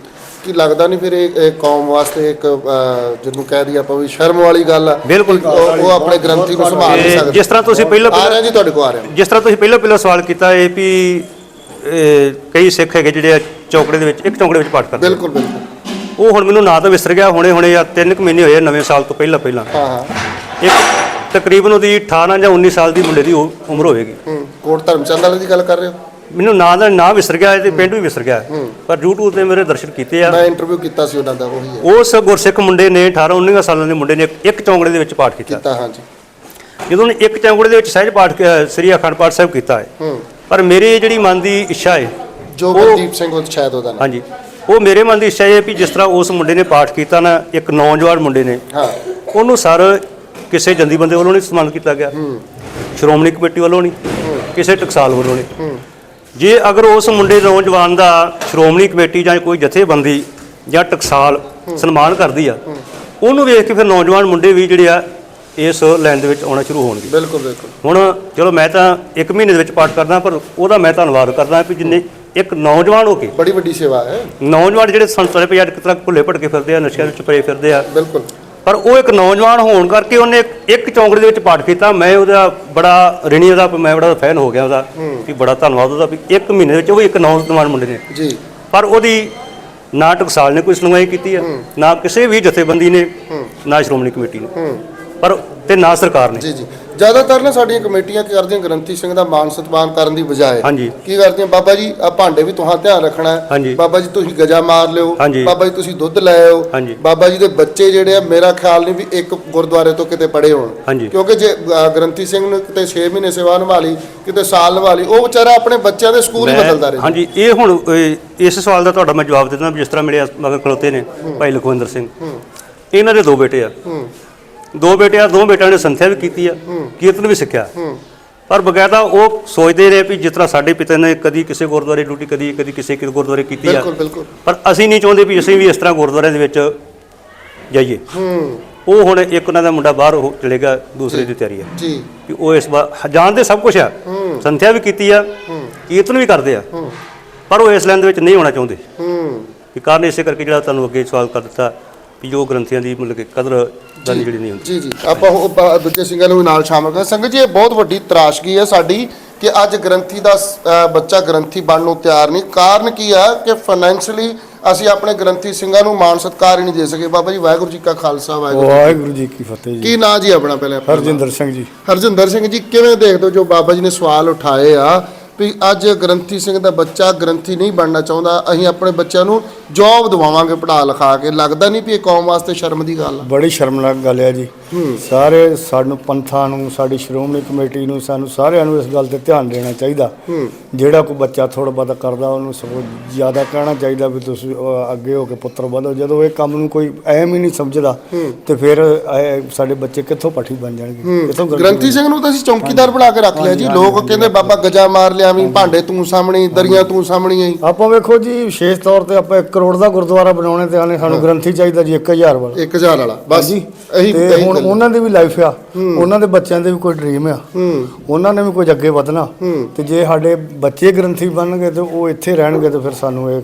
ਕੀ ਲੱਗਦਾ ਨਹੀਂ ਫਿਰ ਇਹ ਇਹ ਕੌਮ ਵਾਸਤੇ ਇੱਕ ਅਹ, ਜਿਹਨੂੰ ਕਹਿ ਦਈਏ ਆਪਾਂ ਵੀ ਸ਼ਰਮ ਵਾਲੀ ਗੱਲ ਆ? ਬਿਲਕੁਲ। ਕਿ ਉਹ ਉਹ ਆਪਣੇ ਗ੍ਰੰਥੀ ਨੂੰ ਸੰਭਾਲ ਨਹੀਂ ਤੇ ਸਕਦੇ। ਜਿਸ ਤਰ੍ਹਾਂ ਤੁਸੀਂ ਪਹਿਲਾਂ ਆ ਰਿਹਾ ਜੀ ਤੁਹਾਡੇ ਕੋਲ ਆ ਰਿਹਾ। ਜਿਸ ਤਰ੍ਹਾਂ ਤੁਸੀਂ ਪਹਿਲਾਂ ਪਹਿਲਾਂ ਸਵਾਲ ਕੀਤਾ ਇਹ ਵੀ ਇਹ, ਕਈ ਸਿੱਖ ਹੈਗੇ ਜਿਹੜੇ ਚੌਕੜੇ ਦੇ ਵਿੱਚ ਇੱਕ ਚੌਕੜੇ ਵਿੱਚ ਪਾਠ ਕਰਦੇ। ਬਿਲਕੁਲ ਬਿਲਕੁਲ। ਉਹ ਹੁਣ ਮੈਨੂੰ ਨਾਂ ਤਾਂ ਵਿਸਰ ਗਿਆ ਹੁਣੇ ਹੁਣੇ ਆ ਤਿੰਨ ਕੁ ਮਹੀਨੇ ਹੋਏ ਆ ਨਵੇਂ ਸਾਲ ਤੋਂ ਪਹਿਲਾਂ ਪਹਿਲਾਂ। ਹਾਂ ਹਾਂ। ਇੱਕ ਤਕਰੀਬਨ ਉਹਦੀ 18 ਜਾਂ 19 ਸਾਲ ਦੀ ਮੁੰਡੇ ਦੀ ਉਹ ਉਮਰ ਹੋਵੇਗੀ। ਹੂੰ। ਕੋਟ ਧਰਮਚੰਦ ਵਾਲੇ ਦੀ ਗੱਲ ਕਰ ਰਹੇ ਹੋ? ਮੈਨੂੰ ਨਾਂ ਦਾ ਨਾਂ ਵਿਸਰ ਗਿਆ ਤੇ ਪਿੰਡ ਵੀ ਵਿਸਰ ਗਿਆ। ਪਰ YouTube ਤੇ ਮੇਰੇ ਦਰਸ਼ਨ ਕੀਤੇ ਆ। ਮੈਂ ਇੰਟਰਵਿਊ ਕੀਤਾ ਸੀ ਉਹਨਾਂ ਦਾ ਉਹੀ ਹੈ। ਉਸ ਗੁਰਸਿੱਖ ਮੁੰਡੇ ਨੇ 18 19 ਸਾਲਾਂ ਦੇ ਮੁੰਡੇ ਨੇ ਇੱਕ ਚੌਂਕੜੇ ਦੇ ਵਿੱਚ ਪਾਠ ਕੀਤਾ। ਕੀਤਾ ਹਾਂਜੀ। ਜਦੋਂ ਉਹਨੇ ਇੱਕ ਚੌਂਕੜੇ ਦੇ ਵਿੱਚ ਸਹਿਜ ਪਾਠ ਕ- ਸ੍ਰੀ ਅਖੰਡ ਪਾਠ ਸਾਹਿਬ ਕੀਤਾ ਹੈ। ਪਰ ਮੇਰੀ ਜਿਹੜੀ ਮਨ ਦੀ ਇੱਛਾ ਹੈ ਜੋ ਮਨਦੀਪ ਸਿੰਘ ਉਹ ਸ਼ਾਇਦ ਉਹਦਾ ਨਾਮ ਹਾਂਜੀ। ਉਹ ਮੇਰੇ ਮਨ ਦੀ ਇੱਛਾ ਹੈ ਵੀ ਜਿਸ ਤਰ੍ਹਾਂ ਉਸ ਮੁੰਡੇ ਨੇ ਪਾਠ ਕੀਤਾ ਨਾ ਇੱਕ ਨੌਜਵਾਨ ਮੁੰਡੇ ਨੇ ਹਾਂ। ਉਹਨੂੰ ਸਰ ਕਿਸੇ ਜੰਦੀ ਬੰਦੇ ਵੱਲੋਂ ਨਹੀਂ ਸਨਮਾਨ ਕੀਤਾ ਗਿਆ। ਸ਼੍ਰੋਮਣੀ ਕਮੇਟੀ ਵੱਲੋਂ ਨਹੀਂ ਕਿਸੇ ਟਕਸਾਲ ਵੱਲੋਂ ਨਹੀਂ। ਜੇ ਅਗਰ ਉਸ ਮੁੰਡੇ ਨੌਜਵਾਨ ਦਾ ਸ਼੍ਰੋਮਣੀ ਕਮੇਟੀ ਜਾਂ ਕੋਈ ਜਥੇਬੰਦੀ ਜਾਂ ਟਕਸਾਲ ਸਨਮਾਨ ਕਰਦੀ ਆ ਉਹਨੂੰ ਵੇਖ ਕੇ ਫਿਰ ਨੌਜਵਾਨ ਮੁੰਡੇ ਵੀ ਜਿਹੜੇ ਆ ਇਸ ਲਾਈਨ ਦੇ ਵਿੱਚ ਆਉਣਾ ਸ਼ੁਰੂ ਹੋਣਗੇ। ਬਿਲਕੁਲ ਬਿਲਕੁਲ। ਹੁਣ ਚਲੋ ਮੈਂ ਤਾਂ ਇੱਕ ਮਹੀਨੇ ਦੇ ਵਿੱਚ ਪਾਠ ਕਰਦਾ ਪਰ ਉਹਦਾ ਮੈਂ ਧੰਨਵਾਦ ਕਰਦਾ ਵੀ ਜਿੰਨੇ ਇੱਕ ਨੌਜਵਾਨ ਹੋ ਕੇ ਬੜੀ ਵੱਡੀ ਸੇਵਾ ਹੈ। ਨੌਜਵਾਨ ਜਿਹੜੇ ਸੰਸਥਾ ਦੇ ਇੱਕ ਤਰ੍ਹਾਂ ਭੁੱਲੇ ਭਟਕੇ ਫਿਰਦੇ ਆ ਨਸ਼ਿਆਂ ਵਿੱਚ ਪਏ ਫਿਰਦੇ ਆ ਬਿਲਕੁਲ। ਪਰ ਉਹ ਇੱਕ ਨੌਜਵਾਨ ਹੋਣ ਕਰਕੇ ਉਹਨੇ ਇੱਕ- ਚੌਂਕੜੇ ਦੇ ਵਿੱਚ ਪਾਠ ਕੀਤਾ। ਮੈਂ ਉਹਦਾ ਬੜਾ ਰਿਣੀ ਉਹਦਾ ਮੈਂ ਬੜਾ ਫੈਨ ਹੋ ਗਿਆ ਉਹਦਾ ਵੀ ਬੜਾ ਧੰਨਵਾਦ ਉਹਦਾ ਵੀ। ਇੱਕ ਮਹੀਨੇ ਵਿੱਚ ਉਹ ਇੱਕ ਨੌਜਵਾਨ ਮੁੰਡੇ ਨੇ। ਜੀ। ਪਰ ਉਹਦੀ ਨਾ ਟਕਸਾਲ ਨੇ ਕੋਈ ਸੁਣਵਾਈ ਕੀਤੀ ਆ ਨਾ ਕਿਸੇ ਵੀ ਜਥੇਬੰਦੀ ਨੇ ਨਾ ਸ਼੍ਰੋਮਣੀ ਕਮੇਟੀ ਨੇ। ਪਰ ਤੇ ਨਾ ਸਰਕਾਰ ਨੇ। ਜੀ ਜੀ। ਜ਼ਿਆਦਾਤਰ ਨਾ ਸਾਡੀਆਂ ਕਮੇਟੀਆਂ ਕੀ ਕਰਦੀਆਂ ਗ੍ਰੰਥੀ ਸਿੰਘ ਦਾ ਮਾਨ ਸਤਿਕਾਰ ਕਰਨ ਦੀ ਬਜਾਏ ਹਾਂਜੀ। ਕੀ ਕਰਦੀਆਂ ਬਾਬਾ ਜੀ ਆ ਭਾਂਡੇ ਵੀ ਤੁਹਾਂ ਧਿਆਨ ਰੱਖਣਾ ਹੈ ਹਾਂਜੀ। ਬਾਬਾ ਜੀ ਤੁਸੀਂ ਗਜਾ ਮਾਰ ਲਿਓ ਹਾਂਜੀ। ਬਾਬਾ ਜੀ ਤੁਸੀਂ ਦੁੱਧ ਲੈ ਆਓ ਹਾਂਜੀ। ਬਾਬਾ ਜੀ ਦੇ ਬੱਚੇ ਜਿਹੜੇ ਆ ਮੇਰਾ ਖਿਆਲ ਨਹੀਂ ਵੀ ਇੱਕ ਗੁਰਦੁਆਰੇ ਤੋਂ ਕਿਤੇ ਪੜੇ ਹੋਣ ਹਾਂਜੀ। ਕਿਉਂਕਿ ਜੇ ਅ, ਗ੍ਰੰਥੀ ਸਿੰਘ ਨੂੰ ਕਿਤੇ 6 ਮਹੀਨੇ ਸੇਵਾ ਨਿਭਾ ਲਈ ਕਿਤੇ ਸਾਲ ਨਿਭਾ ਲਈ ਉਹ ਵਿਚਾਰਾ ਆਪਣੇ ਬੱਚਿਆਂ ਦੇ ਸਕੂਲ ਹੀ ਬਦਲਦਾ ਰਹੇ ਹਾਂਜੀ ਇਹ ਹੁਣ ਇਹ- ਇਸ ਸਵਾਲ ਦਾ ਤੁਹਾਡਾ ਮੈਂ ਜਵਾਬ ਦੇ ਦਿੰਦਾ ਵੀ ਜਿਸ ਤਰ੍ਹਾਂ ਮੇਰੇ ਮਗਰ ਖਲੋਤੇ ਨੇ ਭਾਈ ਲਖਵਿੰਦਰ ਸਿੰਘ ਇਹਨਾਂ ਦੇ ਦੋ ਬੇਟੇ ਆ ਦੋ ਬੇਟੇ ਆ ਦੋ ਬੇਟਿਆਂ ਨੇ ਸੰਥਿਆ ਵੀ ਕੀਤੀ ਆ ਕੀਰਤਨ ਵੀ ਸਿੱਖਿਆ। ਪਰ ਬਕਾਇਦਾ ਉਹ ਸੋਚਦੇ ਨੇ ਵੀ ਜਿਸ ਤਰ੍ਹਾਂ ਸਾਡੇ ਪਿਤਾ ਨੇ ਕਦੀ ਕਿਸੇ ਗੁਰਦੁਆਰੇ ਡਿਊਟੀ ਕਦੀ ਕਦੀ ਕਿਸੇ ਕਿ ਗੁਰਦੁਆਰੇ ਕੀਤੀ ਆ। ਪਰ ਅਸੀਂ ਨਹੀਂ ਚਾਹੁੰਦੇ ਵੀ ਅਸੀਂ ਵੀ ਇਸ ਤਰ੍ਹਾਂ ਗੁਰਦੁਆਰਿਆਂ ਦੇ ਵਿੱਚ ਜਾਈਏ। ਉਹ ਹੁਣ ਇੱਕ ਉਹਨਾਂ ਦਾ ਮੁੰਡਾ ਬਾਹਰ ਚਲੇਗਾ ਦੂਸਰੇ ਦੀ ਤਿਆਰੀ ਆ। ਜੀ। ਕਿ ਉਹ ਇਸ ਵਾਰ ਜਾਣਦੇ ਸਭ ਕੁਝ ਆ। ਸੰਥਿਆ ਵੀ ਕੀਤੀ ਆ ਕੀਰਤਨ ਵੀ ਕਰਦੇ ਆ। ਪਰ ਉਹ ਇਸ ਲਾਈਨ ਦੇ ਵਿੱਚ ਨਹੀਂ ਹੋਣਾ ਚਾਹੁੰਦੇ। ਹੂੰ। ਕਿ ਕਾਰਨ ਇਸੇ ਕਰਕੇ ਜਿਹੜਾ ਤੁਹਾਨੂੰ ਅੱਗੇ ਸਵਾਲ ਕਰ ਦਿੱਤਾ ਵੀ ਜੋ ਗ੍ਰੰਥੀਆਂ ਦੀ ਮਤਲਬ ਕਿ ਕਦਰ ਦਾਨੀ ਜਿਹੜੀ ਨਹੀਂ ਹੁੰਦੀ। ਜੀ ਜੀ। ਆਪਾਂ ਉਹ ਬ- ਦੂਜੇ ਸਿੰਘਾਂ ਨੂੰ ਵੀ ਨਾਲ ਸ਼ਾਮਲ ਕਰ। ਸੰਗਤ ਜੀ ਇਹ ਬਹੁਤ ਵੱਡੀ ਤਰਾਸ਼ਗੀ ਹੈ ਸਾਡੀ ਕਿ ਅੱਜ ਗ੍ਰੰਥੀ ਦਾ ਸ- ਅ, ਬੱਚਾ ਗ੍ਰੰਥੀ ਬਣਨ ਨੂੰ ਤਿਆਰ ਨਹੀਂ। ਕਾਰਨ ਕੀ ਆ ਕਿ ਫਾਈਨੈਂਸ਼ਲੀ ਅਸੀਂ ਆਪਣੇ ਗ੍ਰੰਥੀ ਸਿੰਘਾਂ ਨੂੰ ਮਾਣ ਸਤਿਕਾਰ ਹੀ ਨਹੀਂ ਦੇ ਸਕੇ। ਬਾਬਾ ਜੀ ਵਾਹਿਗੁਰੂ ਜੀ ਕਾ ਖਾਲਸਾ ਵਾਹਿਗੁਰੂ ਵਾਹਿਗੁਰੂ ਜੀ ਕੀ ਫਤਿਹ ਜੀ। ਕੀ ਨਾਂ ਜੀ ਆਪਣਾ ਪਹਿਲੇ ਆਪਣਾ? ਹਰਜਿੰਦਰ ਸਿੰਘ ਜੀ। ਹਰਜਿੰਦਰ ਸਿੰਘ ਜੀ ਕਿਵੇਂ ਦੇਖਦੇ ਹੋ ਜੋ ਬਾਬਾ ਜੀ ਨੇ ਸਵਾਲ ਉਠਾਏ ਆ? ਵੀ ਅੱਜ ਗ੍ਰੰਥੀ ਸਿੰਘ ਦਾ ਬੱਚਾ ਗ੍ਰੰਥੀ ਨਹੀਂ ਬਣਨਾ ਚਾਹੁੰਦਾ, ਅਸੀਂ ਆਪਣੇ ਬੱਚਿਆਂ ਨੂੰ ਜੌਬ ਦਿਵਾਵਾਂਗੇ ਪੜ੍ਹਾ ਲਿਖਾ ਕੇ। ਲੱਗਦਾ ਨਹੀਂ ਵੀ ਇਹ ਕੌਮ ਵਾਸਤੇ ਸ਼ਰਮ ਦੀ ਗੱਲ ਆ। ਬੜੀ ਸ਼ਰਮਨਾਕ ਗੱਲ ਹੈ ਜੀ। ਸਾਰੇ ਸਾਨੂੰ ਪੰਥਾਂ ਨੂੰ ਸਾਡੀ ਸ਼੍ਰੋਮਣੀ ਕਮੇਟੀ ਨੂੰ ਸਾਨੂੰ ਸਾਰਿਆਂ ਨੂੰ ਇਸ ਗੱਲ ਤੇ ਧਿਆਨ ਦੇਣਾ ਚਾਹੀਦਾ। ਜਿਹੜਾ ਕੋਈ ਬੱਚਾ ਥੋੜਾ ਬਹੁਤਾ ਕਰਦਾ ਉਹਨੂੰ ਸਗੋਂ ਜ਼ਿਆਦਾ ਕਹਿਣਾ ਚਾਹੀਦਾ ਵੀ ਤੁਸੀਂ ਅੱਗੇ ਹੋ ਕੇ ਪੁੱਤਰ ਵਧੋ ਜਦੋਂ ਇਹ ਕੰਮ ਨੂੰ ਕੋਈ ਅਹਿਮ ਹੀ ਨਹੀਂ ਸਮਝਦਾ ਤੇ ਫਿਰ ਸਾਡੇ ਬੱਚੇ ਕਿੱਥੋਂ ਪੱਠੀ ਬਣ ਜਾਣਗੇ? ਕਿੱਥੋਂ ਗ੍ਰੰਥੀ ਸਿੰਘ ਨੂੰ ਤਾਂ ਅਸੀਂ ਚੌਕੀਦਾਰ ਬਣਾ ਕੇ ਰੱਖ ਲਿਆ ਜੀ। ਲੋਕ ਕਹਿੰਦੇ ਬਾਬਾ ਗਜਾ ਮਾਰ ਲਿਆ ਵੀ ਭਾਂਡੇ ਤੂੰ ਸਾਹਮਣੇ ਦਰੀਆਂ ਤੂੰ ਸਾਹਮਣੇ ਆਈ। ਆਪਾਂ ਵੇਖੋ ਜੀ ਵਿਸ਼ੇਸ਼ ਤੌਰ ਤੇ ਆਪਾਂ 1 ਕਰੋੜ ਦਾ ਗੁਰਦੁਆਰਾ ਬਣਾਉਣੇ ਤੇ ਆਨੇ ਸਾਨੂੰ ਗ੍ਰੰਥੀ ਚਾਹੀਦਾ ਜੀ 1000 ਵਾਲਾ। 1000 ਵਾਲਾ। ਬਸ ਜੀ ਇਹੀ ਹੁਣ। ਉਹਨਾਂ ਦੀ ਵੀ ਲਾਈਫ ਆ। ਉਹਨਾਂ ਦੇ ਬੱਚਿਆਂ ਦੇ ਵੀ ਕੋਈ ਡ੍ਰੀਮ ਆ। ਉਹਨਾਂ ਨੇ ਵੀ ਕੁਝ ਅੱਗੇ ਵਧਣਾ। ਤੇ ਜੇ ਸਾਡੇ ਬੱਚੇ ਗ੍ਰੰਥੀ ਬਣਨਗੇ ਤੇ ਉਹ ਇੱਥੇ ਰਹਿਣਗੇ ਤੇ ਫਿਰ ਸਾਨੂੰ ਇਹ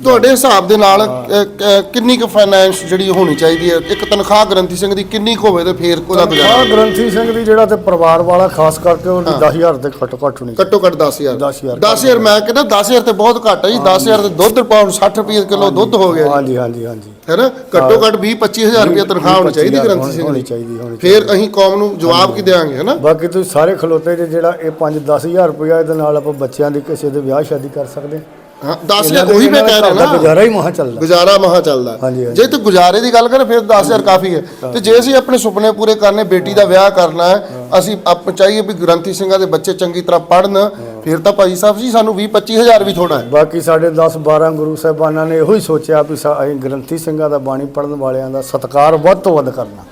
ਤੁਹਾਡੇ ਹਿਸਾਬ ਦੇ ਨਾਲ ਅ, ਕ- ਕਿੰਨੀ ਕੁ ਫਾਈਨੈਂਸ ਜਿਹੜੀ ਹੋਣੀ ਚਾਹੀਦੀ ਹੈ? ਇੱਕ ਤਨਖਾਹ ਗ੍ਰੰਥੀ ਸਿੰਘ ਦੀ ਕਿੰਨੀ ਕੁ ਹੋਵੇ ਤੇ ਫੇਰ ਉਹਦਾ ਗੁਜ਼ਾਰਾ ਗ੍ਰੰਥੀ ਸਿੰਘ ਦੀ ਜਿਹੜਾ ਤੇ ਪਰਿਵਾਰ ਵਾਲਾ ਖਾਸ ਕਰਕੇ ਉਹਦੀ 10000 ਤੇ ਘੱਟੋ ਘੱਟ ਹੋਣੀ ਘੱਟੋ ਘੱਟ 10000 10,000 10000 ਮੈਂ ਕਹਿੰਦਾ 10000 ਤੇ ਬਹੁਤ ਘੱਟ ਹੈ ਜੀ। 10000 ਤੇ ਦੁੱਧ ਪਾਉਣ 60 ਰੁਪਏ ਕਿਲੋ ਦੁੱਧ ਹੋ ਗਿਆ ਜੀ। ਹਾਂਜੀ ਹਾਂਜੀ ਹਾਂਜੀ। ਹੈ ਨਾ? ਘੱਟੋ ਘੱਟ 20 25000 ਰੁਪਏ ਤਨਖਾਹ ਹੋਣੀ ਚਾਹੀਦੀ ਗ੍ਰੰਥੀ ਸਿੰਘ ਹੋਣੀ ਦੀ ਚਾਹੀਦੀ ਹੋਣੀ ਫੇਰ ਅਸੀਂ ਕੌਮ ਨੂੰ ਜਵਾਬ ਕੀ ਦੇਵਾਂਗੇ ਹੈ ਨਾ? ਬਾਕੀ ਤੁਸੀਂ ਸਾਰੇ ਖਲੋਤੇ ਜੇ ਜਿਹੜਾ ਇਹ 5-10000 ਰੁਪਇਆ ਇਹਦੇ ਨਾਲ ਆਪਾਂ ਬੱਚਿਆਂ ਦੀ ਕਿਸੇ ਦੇ ਵਿਆਹ ਸ਼ਾਦੀ ਕਰ ਸਕਦੇ ਹਾਂ। ਹਾਂ 10000 ਉਹੀ ਮੈਂ ਕਹਿ ਰਿਹਾ ਨਾ। ਗੁਜ਼ਾਰਾ ਹੀ ਮਹਾ ਚੱਲਦਾ। ਗੁਜ਼ਾਰਾ ਮਹਾ ਚੱਲਦਾ। ਜੇ ਤੇ ਗੁਜ਼ਾਰੇ ਦੀ ਗੱਲ ਕਰੇ ਫਿਰ 10000 ਕਾਫੀ ਹੈ। ਤੇ ਜੇ ਅਸੀਂ ਆਪਣੇ ਸੁਪਨੇ ਪੂਰੇ ਕਰਨੇ ਬੇਟੀ ਦਾ ਵਿਆਹ ਕਰਨਾ ਹੈ। ਅਸੀਂ ਆਪ ਚਾਹੀਏ ਵੀ ਗ੍ਰੰਥੀ ਸਿੰਘਾਂ ਦੇ ਬੱਚੇ ਚੰਗੀ ਤਰ੍ਹਾਂ ਪੜਨ ਫਿਰ ਤਾਂ ਭਾਈ ਸਾਹਿਬ ਜੀ ਸਾਨੂੰ 20 25000 ਵੀ ਥੋੜਾ ਹੈ। ਬਾਕੀ ਸਾਡੇ 10 12 ਗੁਰੂ ਸਾਹਿਬਾਨਾਂ ਨੇ ਇਹੋ ਹੀ ਸੋਚਿਆ ਵੀ ਅਸੀਂ ਗ੍ਰੰਥੀ ਸਿੰਘਾਂ ਦਾ ਬਾਣੀ ਪੜਨ ਵਾਲਿਆਂ ਦਾ ਸਤਿਕਾਰ ਵੱਧ ਤੋਂ ਵੱਧ ਕਰਨਾ।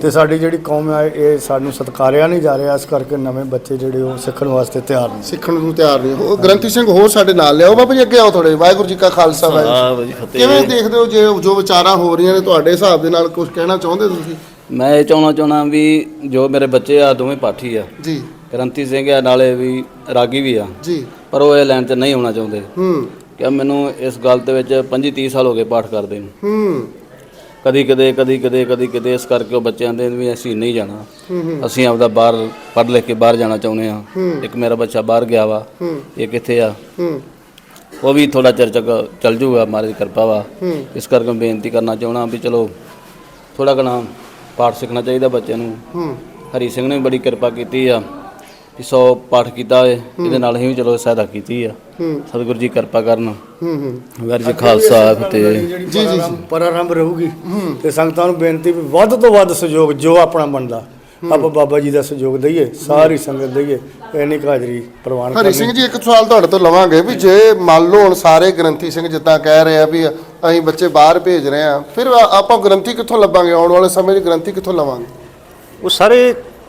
ਤੇ ਸਾਡੀ ਜਿਹੜੀ ਕੌਮ ਹੈ ਇਹ ਸਾਨੂੰ ਸਤਿਕਾਰਿਆ ਨਹੀਂ ਜਾ ਰਿਹਾ ਇਸ ਕਰਕੇ ਨਵੇਂ ਬੱਚੇ ਜਿਹੜੇ ਉਹ ਸਿੱਖਣ ਵਾਸਤੇ ਤਿਆਰ ਨੇ। ਸਿੱਖਣ ਨੂੰ ਤਿਆਰ ਨਹੀਂ ਉਹ ਗ੍ਰੰਥੀ ਸਿੰਘ ਹੋਰ ਸਾਡੇ ਨਾਲ ਲਿਆਓ ਬਾਬਾ ਜੀ ਅੱਗੇ ਆਓ ਥੋੜੇ ਵਾਹਿਗੁਰੂ ਜੀ ਕਾ ਖਾਲਸਾ ਵਾਹਿਗੁਰੂ ਵਾਹਿਗੁਰੂ ਜੀ ਫਤਿਹ। ਕਿਵੇਂ ਦੇਖਦੇ ਹੋ ਜੇ ਜੋ ਵਿਚਾਰਾਂ ਹੋ ਰਹੀਆਂ ਨੇ ਤੁਹਾਡੇ ਹਿਸਾਬ ਦੇ ਨਾਲ ਕੁਝ ਕਹਿਣਾ ਚਾਹੁੰਦੇ ਤੁਸੀਂ? ਮੈਂ ਇਹ ਚਾਹਣਾ ਚਾਹਣਾ ਵੀ ਜੋ ਮੇਰੇ ਬੱਚੇ ਆ ਦੋਵੇਂ ਪਾਠੀ ਆ। ਜੀ। ਗ੍ਰੰਥੀ ਸਿੰਘ ਆ ਨਾਲੇ ਵੀ ਰਾਗੀ ਵੀ ਆ। ਜੀ। ਪਰ ਉਹ ਇਹ ਲਾਈਨ 'ਚ ਨਹੀਂ ਹੋਣਾ ਚਾਹੁੰਦੇ। ਹੂੰ। ਕਿ ਮੈਨੂੰ ਇਸ ਗੱਲ ਦੇ ਵਿੱਚ 25 30 ਸਾਲ ਹੋ ਗਏ ਪਾਠ ਕਰਦੇ ਨੂੰ। ਹੂੰ। ਕਦੀ ਕਦੇ ਕਦੀ ਕਦੇ ਕਦੀ ਕਦੇ ਇਸ ਕਰਕੇ ਉਹ ਬੱਚਿਆਂ ਦੇ ਵੀ ਅਸੀਂ ਨਹੀਂ ਜਾਣਾ। ਅਸੀਂ ਆਪਦਾ ਬਾਹਰ ਪੜ੍ਹ ਲਿਖ ਕੇ ਬਾਹਰ ਜਾਣਾ ਚਾਹੁੰਦੇ ਆ ਇੱਕ ਮੇਰਾ ਬੱਚਾ ਬਾਹਰ ਗਿਆ ਵਾ। ਇਹ ਕਿੱਥੇ ਆ? ਹੂੰ। ਉਹ ਵੀ ਥੋੜਾ ਚਿਰ ਤੱਕ ਚੱਲ ਜੂਗਾ ਮਹਾਰਾਜ ਕਿਰਪਾ ਵਾ। ਇਸ ਕਰਕੇ ਬੇਨਤੀ ਕਰਨਾ ਚਾਹਣਾ ਵੀ ਚਲੋ ਥੋੜਾ ਘਣਾ ਪਾਠ ਸਿੱਖਣਾ ਚਾਹੀਦਾ ਬੱਚਿਆਂ ਨੂੰ। ਹੂੰ। ਹਰੀ ਸਿੰਘ ਨੇ ਵੀ ਬੜੀ ਕਿਰਪਾ ਕੀਤੀ ਆ ਵੀ 100 ਪਾਠ ਕੀਤਾ ਏ ਇਹਦੇ ਨਾਲ ਹੀ ਵੀ ਚਲੋ ਸਹਾਇਤਾ ਕੀਤੀ ਆ। ਹੂੰ। ਸਤਿਗੁਰੂ ਜੀ ਕਿਰਪਾ ਕਰਨ। ਹੂੰ ਹੂੰ। ਵਾਹਿਗੁਰੂ ਜੀ ਖਾਲਸਾ ਤੇ ਜੀ ਜੀ ਪਰਾਰੰਭ ਰਹੂਗੀ ਤੇ ਸੰਗਤਾਂ ਨੂੰ ਬੇਨਤੀ ਵੀ ਵੱਧ ਤੋਂ ਵੱਧ ਸਹਿਯੋਗ ਜੋ ਆਪਣਾ ਬਣਦਾ। ਆਪਾਂ ਬਾਬਾ ਜੀ ਦਾ ਸਹਿਯੋਗ ਦਈਏ ਸਾਰੀ ਸੰਗਤ ਦਈਏ ਕੁ ਹਾਜ਼ਰੀ ਪ੍ਰਵਾਨ ਹਰੀ ਕਰਨੀ। ਸਿੰਘ ਜੀ ਇੱਕ ਸਵਾਲ ਤੁਹਾਡੇ ਤੋਂ ਲਵਾਂਗੇ ਵੀ ਜੇ ਮੰਨ ਲਓ ਹੁਣ ਸਾਰੇ ਗ੍ਰੰਥੀ ਸਿੰਘ ਜਿੱਦਾਂ ਕਹਿ ਰਹੇ ਆ ਵੀ ਅਸੀਂ ਬੱਚੇ ਬਾਹਰ ਭੇਜ ਰਹੇ ਆ ਫਿਰ ਆਪਾਂ ਗ੍ਰੰਥੀ ਕਿੱਥੋਂ ਲੱਭਾਂਗੇ ਆਉਣ ਵਾਲੇ ਸਮੇਂ 'ਚ ਗ੍ਰੰਥੀ ਕਿੱਥੋਂ ਲਵਾਂਗੇ? ਉਹ ਸਾਰੇ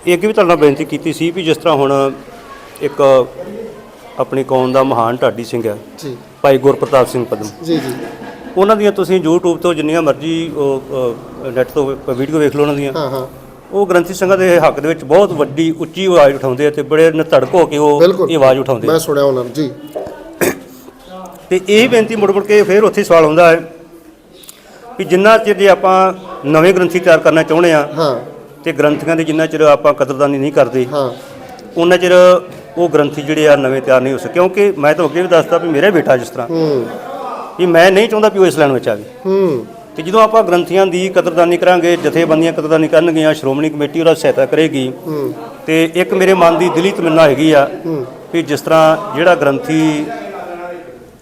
ਇਹ ਅੱਗੇ ਵੀ ਤੁਹਾਡੇ ਨਾਲ ਬੇਨਤੀ ਕੀਤੀ ਸੀ ਵੀ ਜਿਸ ਤਰ੍ਹਾਂ ਹੁਣ ਇੱਕ ਆਪਣੀ ਕੌਮ ਦਾ ਮਹਾਨ ਢਾਡੀ ਸਿੰਘ ਹੈ ਜੀ। ਭਾਈ ਗੁਰਪ੍ਰਤਾਪ ਸਿੰਘ ਪਦਮ। ਜੀ ਜੀ। ਉਹਨਾਂ ਦੀਆਂ ਤੁਸੀਂ YouTube ਤੋਂ ਜਿੰਨੀਆਂ ਮਰਜ਼ੀ ਉਹ ਨੈਟ ਤੋਂ ਵੀਡੀਓ ਵੇਖ ਲਓ ਉਹਨਾਂ ਦੀਆਂ। ਹਾਂ ਹਾਂ। ਉਹ ਗ੍ਰੰਥੀ ਸਿੰਘਾਂ ਦੇ ਹੱਕ ਦੇ ਵਿੱਚ ਬਹੁਤ ਵੱਡੀ ਉੱਚੀ ਆਵਾਜ਼ ਉਠਾਉਂਦੇ ਆ ਤੇ ਬੜੇ ਨਤੜਕ ਹੋ ਕੇ ਉਹ ਬਿਲਕੁਲ। ਇਹ ਆਵਾਜ਼ ਉਠਾਉਂਦੇ ਮੈਂ ਸੁਣਿਆ ਉਹਨਾਂ ਨੂੰ ਜੀ। ਤੇ ਇਹ ਬੇਨਤੀ ਮੁੜ ਮੁੜ ਕੇ ਫਿਰ ਉੱਥੇ ਸਵਾਲ ਹੁੰਦਾ ਹੈ ਵੀ ਜਿੰਨਾ ਚਿਰ ਜੇ ਆਪਾਂ ਨਵੇਂ ਗ੍ਰੰਥੀ ਤਿਆਰ ਕਰਨਾ ਚਾਹੁੰਦੇ ਆ ਹਾਂ। ਤੇ ਗ੍ਰੰਥੀਆਂ ਦੀ ਜਿੰਨਾ ਚਿਰ ਆਪਾਂ ਕਦਰਦਾਨੀ ਨਹੀਂ ਕਰਦੇ ਹਾਂ। ਉਹਨਾਂ ਚਿਰ ਉਹ ਗ੍ਰੰਥੀ ਜਿਹੜੇ ਆ ਨਵੇਂ ਤਿਆਰ ਨਹੀਂ ਹੋ ਸਕੇ। ਕਿਉਂਕਿ ਮੈਂ ਤਾਂ ਅੱਗੇ ਵੀ ਦੱਸਦਾ ਵੀ ਮੇਰਾ ਬੇਟਾ ਜਿਸ ਤਰ੍ਹਾਂ ਹੂੰ। ਵੀ ਮੈਂ ਨਹੀਂ ਚਾਹੁੰਦਾ ਵੀ ਉਹ ਇਸ ਲਾਈਨ ਵਿੱਚ ਆਵੇ ਹੂੰ। ਤੇ ਜਦੋਂ ਆਪਾਂ ਗ੍ਰੰਥੀਆਂ ਦੀ ਕਦਰਦਾਨੀ ਕਰਾਂਗੇ ਜਥੇਬੰਦੀਆਂ ਕਦਰਦਾਨੀ ਕਰਨਗੀਆਂ ਸ਼੍ਰੋਮਣੀ ਕਮੇਟੀ ਉਹਦਾ ਸਹਾਇਤਾ ਕਰੇਗੀ। ਤੇ ਇੱਕ ਮੇਰੇ ਮਨ ਦੀ ਦਿਲੀ ਤਮੰਨਾ ਹੈਗੀ ਆ ਵੀ ਜਿਸ ਤਰ੍ਹਾਂ ਜਿਹੜਾ ਗ੍ਰੰਥੀ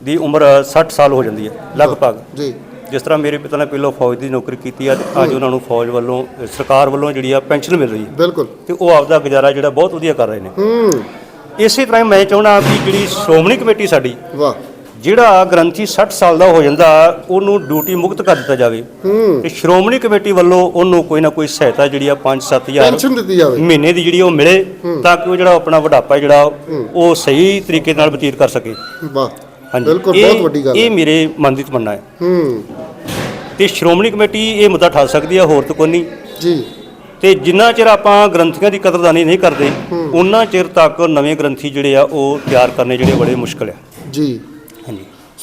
ਦੀ ਉਮਰ 60 ਸਾਲ ਹੋ ਜਾਂਦੀ ਹੈ ਲਗਭਗ। ਜੀ। ਜਿਸ ਤਰ੍ਹਾਂ ਮੇਰੇ ਪਿਤਾ ਨੇ ਪਹਿਲਾਂ ਫੌਜ ਦੀ ਨੌਕਰੀ ਕੀਤੀ ਆ ਅੱਜ ਉਹਨਾਂ ਨੂੰ ਫੌਜ ਵੱਲੋਂ ਸਰਕਾਰ ਵੱਲੋਂ ਜਿਹੜੀ ਆ ਪੈਨਸ਼ਨ ਮਿਲ ਰਹੀ ਹੈ। ਬਿਲਕੁਲ। ਤੇ ਉਹ ਆਪਦਾ ਗੁਜ਼ਾਰਾ ਜਿਹੜਾ ਬਹੁਤ ਵਧੀਆ ਕਰ ਰਹੇ ਨੇ। ਹੂੰ। ਇਸੇ ਤਰ੍ਹਾਂ ਮੈਂ ਚਾਹੁੰਦਾ ਵੀ ਜਿਹੜੀ ਸ਼੍ਰੋਮਣੀ ਕਮੇਟੀ ਸਾਡੀ ਵਾਹ। ਜਿਹੜਾ ਗ੍ਰੰਥੀ 60 ਸਾਲ ਦਾ ਹੋ ਜਾਂਦਾ ਉਹਨੂੰ ਡਿਊਟੀ ਮੁਕਤ ਕਰ ਦਿੱਤਾ ਜਾਵੇ। ਤੇ ਸ਼੍ਰੋਮਣੀ ਕਮੇਟੀ ਵੱਲੋਂ ਉਹਨੂੰ ਕੋਈ ਨਾ ਕੋਈ ਸਹਾਇਤਾ ਜਿਹੜੀ ਆ 5-7000 ਪੈਨਸ਼ਨ ਦਿੱਤੀ ਜਾਵੇ। ਮਹੀਨੇ ਦੀ ਜਿਹੜੀ ਉਹ ਮਿਲੇ ਤਾਂ ਕਿ ਉਹ ਜਿਹੜਾ ਆਪਣਾ ਵਡਾਪਾ ਜਿਹੜਾ ਉਹ ਸਹੀ ਤਰੀਕੇ ਨਾਲ ਬਤੀਤ ਕਰ ਸਕੇ। ਵਾਹ ਹਾਂਜੀ। ਬਿਲਕੁਲ ਇਹ- ਬਹੁਤ ਵੱਡੀ ਗੱਲ ਇਹ ਮੇਰੇ ਮਨ ਦੀ ਤਮੰਨਾ ਹੈ। ਹੂੰ। ਤੇ ਸ਼੍ਰੋਮਣੀ ਕਮੇਟੀ ਇਹ ਮੁੱਦਾ ਠਾਲ ਸਕਦੀ ਹੈ ਹੋਰ ਤਾਂ ਕੋਈ ਨਹੀਂ। ਜੀ। ਤੇ ਜਿੰਨਾ ਚਿਰ ਆਪਾਂ ਗ੍ਰੰਥੀਆਂ ਦੀ ਕਦਰਦਾਨੀ ਨਹੀਂ ਕਰਦੇ ਉਹਨਾਂ ਚਿਰ ਤੱਕ ਨਵੇਂ ਗ੍ਰੰਥੀ ਜਿਹੜੇ ਆ ਉਹ ਤਿਆਰ ਕਰਨੇ ਜਿਹੜੇ ਬੜੇ ਮੁਸ਼ਕਲ ਆ। ਜੀ।